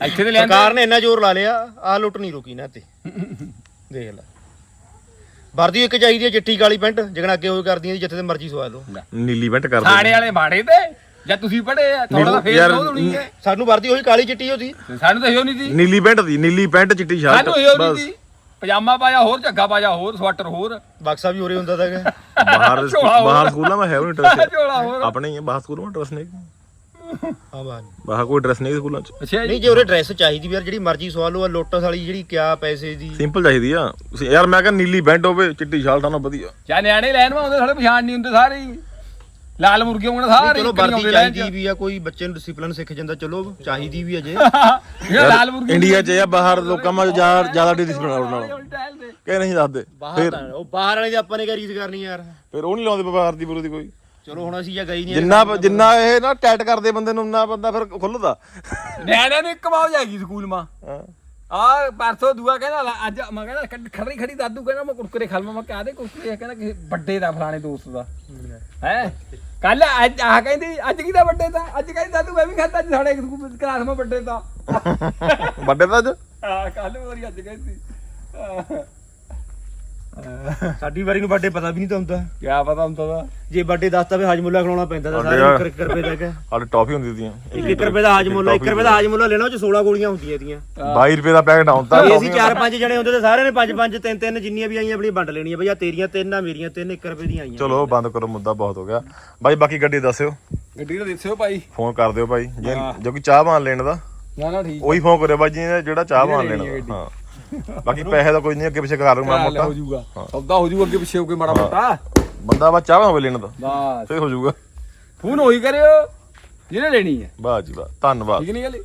ਇੱਥੇ ਤੇ ਲਿਆਂਦੇ? ਸਰਕਾਰ ਨੇ ਇੰਨਾ ਜ਼ੋਰ ਲਾ ਲਿਆ ਆ ਲੁੱਟ ਨਹੀਂ ਰੁਕੀ ਨਾ ਤੇ ਦੇਖ ਲੈ। ਵਰਦੀ ਇੱਕ ਚਾਹੀਦੀ ਹੈ ਚਿੱਟੀ ਕਾਲੀ ਪੈਂਟ ਜਗਣਾ ਅੱਗੇ ਹੋਏ ਕਰਦੀਆਂ ਜਿੱਥੇ ਤੇ ਮਰਜ਼ੀ ਸਵਾ ਲਓ ਨੀਲੀ ਵੈਂਟ ਕਰ ਥਾਣੇ ਵਾਲੇ ਮਾੜੇ ਤੇ? ਜਾਂ ਤੁਸੀਂ ਪੜੇ ਆ? ਥੋੜਾ ਤਾਂ ਫੇਰ ਯਾਰ, ਬਹੁਤ ਹੋਣੀ ਹੈ। ਸਾਨੂੰ ਵਰਦੀ ਉਹੀ ਕਾਲੀ ਚਿੱਟੀ ਉਹਦੀ। ਸਾਨੂੰ ਤਾਂ ਇਹੋ ਨਹੀਂ ਸੀ। ਨੀਲੀ ਪੈਂਟ ਦੀ ਨੀਲੀ ਪੈਂਟ ਚਿੱਟੀ ਸ਼ਰਟ ਸਾਨੂੰ ਇਹੋ ਨਹੀਂ ਸੀ। ਪਜਾਮਾ ਪਾਇਆ ਹੋਰ ਝੱਗਾ ਪਾਇਆ ਹੋਰ ਸਵੈਟਰ ਹੋਰ। ਬਕਸਾ ਵੀ ਉਰੇ ਹੁੰਦਾ ਤਾਗਾ ਬਾਹਰ ਝੋਲਾ ਹੋਰ। ਬਾਹਰ ਸਕੂਲਾਂ ਮੈਂ ਹੈ ਉਹ ਡਰੈਸ [LAUGHS] ਝੋਲਾ ਹੋਰ। ਆਪਣੇ ਹੀ ਹੈ ਬਾਹਰ ਸਕੂਲਾਂ ਡਰੈਸ ਨਹੀਂ ਹਾਂ ਬਾਹਰ ਬਾਹਰ ਕੋਈ ਡਰੈਸ ਨਹੀਂ ਸਕੂਲਾਂ ਚ। ਅੱਛਾ ਜੀ। ਨਹੀਂ ਜੇ ਉਰੇ ਡਰੈਸ ਚਾਹੀਦੀ ਵੀ ਯਾਰ ਜਿਹੜੀ ਮਰਜ਼ੀ ਸਵਾ ਲਓ ਆ ਲੋਟਸ ਵਾਲੀ ਜਿਹੜੀ ਕਿਆ ਪੈਸੇ ਦੀ। ਸਿੰਪਲ ਚਾਹੀਦੀ ਆ। ਯਾਰ ਮੈਂ ਕਿਹਾ ਨੀਲੀ ਪੈਂਟ ਹੋਵੇ ਚਿੱਟੀ ਸ਼ਰਟ ਨਾਲ ਵਧੀਆ। ਜਾਂ ਨਿਆਣੇ ਲੈਣ ਆਉਂਦੇ ਥੋੜੇ ਪਛਾਣ ਨਹੀਂ ਹੁੰਦੇ ਸਾਰੇ ਹੀ। ਲਾਲ ਮੁਰਗੇ ਹੋਣ ਸਾਰੇ ਚਲੋ ਵਰਦੀ ਚਾਹੀਦੀ ਵੀ ਆ ਕੋਈ ਬੱਚੇ ਨੂੰ ਡਿਸਪਲਿਨ ਸਿੱਖ ਜਾਂਦਾ ਚਲੋ ਚਾਹੀਦੀ ਵੀ ਅਜੇ [LAUGHS] ਜਿਹੜਾ ਲਾਲ ਮੁਰਗੇ ਇੰਡੀਆ 'ਚ ਜਾਂ ਬਾਹਰ ਲੋਕਾਂ ਮਾ ਜ਼ਿਆਦਾ ਡਿਸਪਲਿਨ ਆਉਣ ਨਾਲ। ਕਿ ਨਹੀਂ ਦੱਸਦੇ? ਬਾਹਰ ਤਾਂ ਉਹ ਬਾਹਰ ਵਾਲੇ ਦੀ ਆਪਾਂ ਨੇ ਰੀਸ ਕਰਨੀ ਯਾਰ। ਫਿਰ ਉਹ ਨਹੀਂ ਲਾਉਂਦੇ ਬਾਹਰ ਦੀ ਬੁਰੂ ਦੀ ਕੋਈ। ਚਲੋ ਹੁਣ ਅਸੀਂ ਜਾਂ ਗਈ ਨਹੀਂ ਜਿੰਨਾ ਜਿੰਨਾ ਇਹ ਨਾ ਟੈਟ ਕਰਦੇ ਬੰਦੇ ਨੂੰ ਉਨਾ ਬੰਦਾ ਫਿਰ ਖੁੱਲਦਾ। ਨਿਆਣਿਆਂ ਨੂੰ ਇੱਕ ਮਾਉ ਜਾਏਗੀ ਸਕੂਲ ਮਾ। ਹਾਂ। ਆ ਪਰਸੋਂ ਦੂਆ ਕਹਿੰਦਾ ਲੈ ਅੱਜ ਮੈਂ ਕਹਿੰਦਾ ਖੜੀ ਖੜੀ ਦਾਦੂ ਕਹਿੰਦਾ ਮੈਂ ਕੁਰਕਰੇ ਖਾ ਲਵਾਂ। ਮੈਂ ਕਿਹਾ ਦੇ ਕੁਰਕਰੇ ਕਹਿੰਦਾ ਕਿਸੇ ਵੱਡੇ ਦਾ ਫਲਾਣੇ ਦੋਸਤ ਦਾ। ਹੈ? ਕੱਲ ਅੱਜ ਆ ਕਹਿੰਦੀ ਅੱਜ ਕਿਹਦਾ ਵੱਡੇ ਦਾ? ਅੱਜ ਕਹਿੰਦੀ ਦਾਦੂ ਮੈਂ ਵੀ ਖਾਦਾ ਅੱਜ ਸਾਡੇ ਕਲਾਸ ਮਾ ਵੱਡੇ ਦਾ। ਵੱਡੇ ਤਾਂ ਅੱਜ? ਆ ਕੱਲ ਵਾਰੀ ਅੱਜ ਕਹਿੰਦੀ। ਸਾਡੀ ਵਾਰੀ ਨੂੰ ਬਰਥਡੇ ਪਤਾ ਵੀ ਨਹੀਂ ਤਾਂ ਹੁੰਦਾ। ਕੀ ਪਤਾ ਹੁੰਦਾ ਦਾ ਜੇ ਬਰਥਡੇ ਦੱਸਦਾ ਵੀ ਹਾਜਮੁੱਲਾ ਖਿਲਾਉਣਾ ਪੈਂਦਾ ਤਾਂ ਸਾਡੇ ਸਾਰੇ ਆ- 1 ਰੁਪਏ ਤੱਕ ਸਾਡੇ ਟੌਫੀ ਹੁੰਦੀ ਦੀਆਂ। 1 ਰੁਪਏ ਦਾ ਹਾਜਮੁੱਲਾ 1 ਰੁਪਏ ਦਾ ਹਾਜਮੁੱਲਾ ਲੈਣਾ ਉਹ ਚ 16 ਗੋਲੀਆਂ ਹੁੰਦੀਆਂ ਇਹਦੀਆਂ। 22 ਰੁਪਏ ਦਾ ਪੈਕਟ ਆਉਂਦਾ ਜੇ ਅਸੀਂ 4-5 ਜਣੇ ਹੁੰਦੇ ਤਾਂ ਸਾਰਿਆਂ ਨੇ 5-5 3-3 ਜਿੰਨੀਆਂ ਵੀ ਆਈਆਂ ਆਪਣੀਆਂ ਵੰਡ ਲੈਣੀਆਂ। ਬਈ ਆ ਤੇਰੀਆਂ ਤਿੰਨ ਆ ਮੇਰੀਆਂ ਤਿੰਨ 1 ਰੁਪਏ ਦੀਆਂ ਆਈਆਂ। ਚਲੋ ਬੰਦ ਕਰੋ ਮੁੱਦਾ ਬਹੁਤ ਹੋ ਗਿਆ। ਬਾਈ ਬਾਕੀ ਗੱਡੀ ਦੱਸਿਓ। ਗੱਡੀ ਦਾ ਦੱਸਿਓ ਭਾਈ। ਫੋਨ ਕਰ ਦਿਓ ਭਾਈ। ਜੇ ਜੋ ਕਿ ਚਾਹ ਬਾਣ ਲੈਣ ਦਾ ਨਾ ਨਾ ਠੀਕ ਉਹੀ ਫੋਨ ਕਰਿਓ ਬਾਈ ਜਿਹੜਾ ਚਾਹ ਬਾਣ ਲੈਣ ਹਾਂ। ਬਾਕੀ ਪੈਸੇ ਦਾ ਕੋਈ ਨਹੀਂ ਅੱਗੇ ਪਿੱਛੇ ਕਰ ਲੂੰਗਾ ਮੋਟਾ। ਹੋ ਜਾਊਗਾ। ਸੌਦਾ ਹੋ ਜਾਊਗਾ ਅੱਗੇ ਪਿੱਛੇ ਹੋ ਕੇ ਮਾੜਾ ਮੋਟਾ। ਬੰਦਾ ਬਾ ਚਾਹ ਹੋਵੇ ਲੈਣ ਦਾ। ਬਸ। ਫੇਰ ਹੋ ਜਾਊਗਾ। ਫੋਨ ਹੋਈ ਕਰਿਓ ਜਿਹਨੇ ਲੈਣੀ ਹੈ। ਵਾਹ ਜੀ ਵਾਹ ਧੰਨਵਾਦ। ਠੀਕ ਨਹੀਂ ਗੱਲ?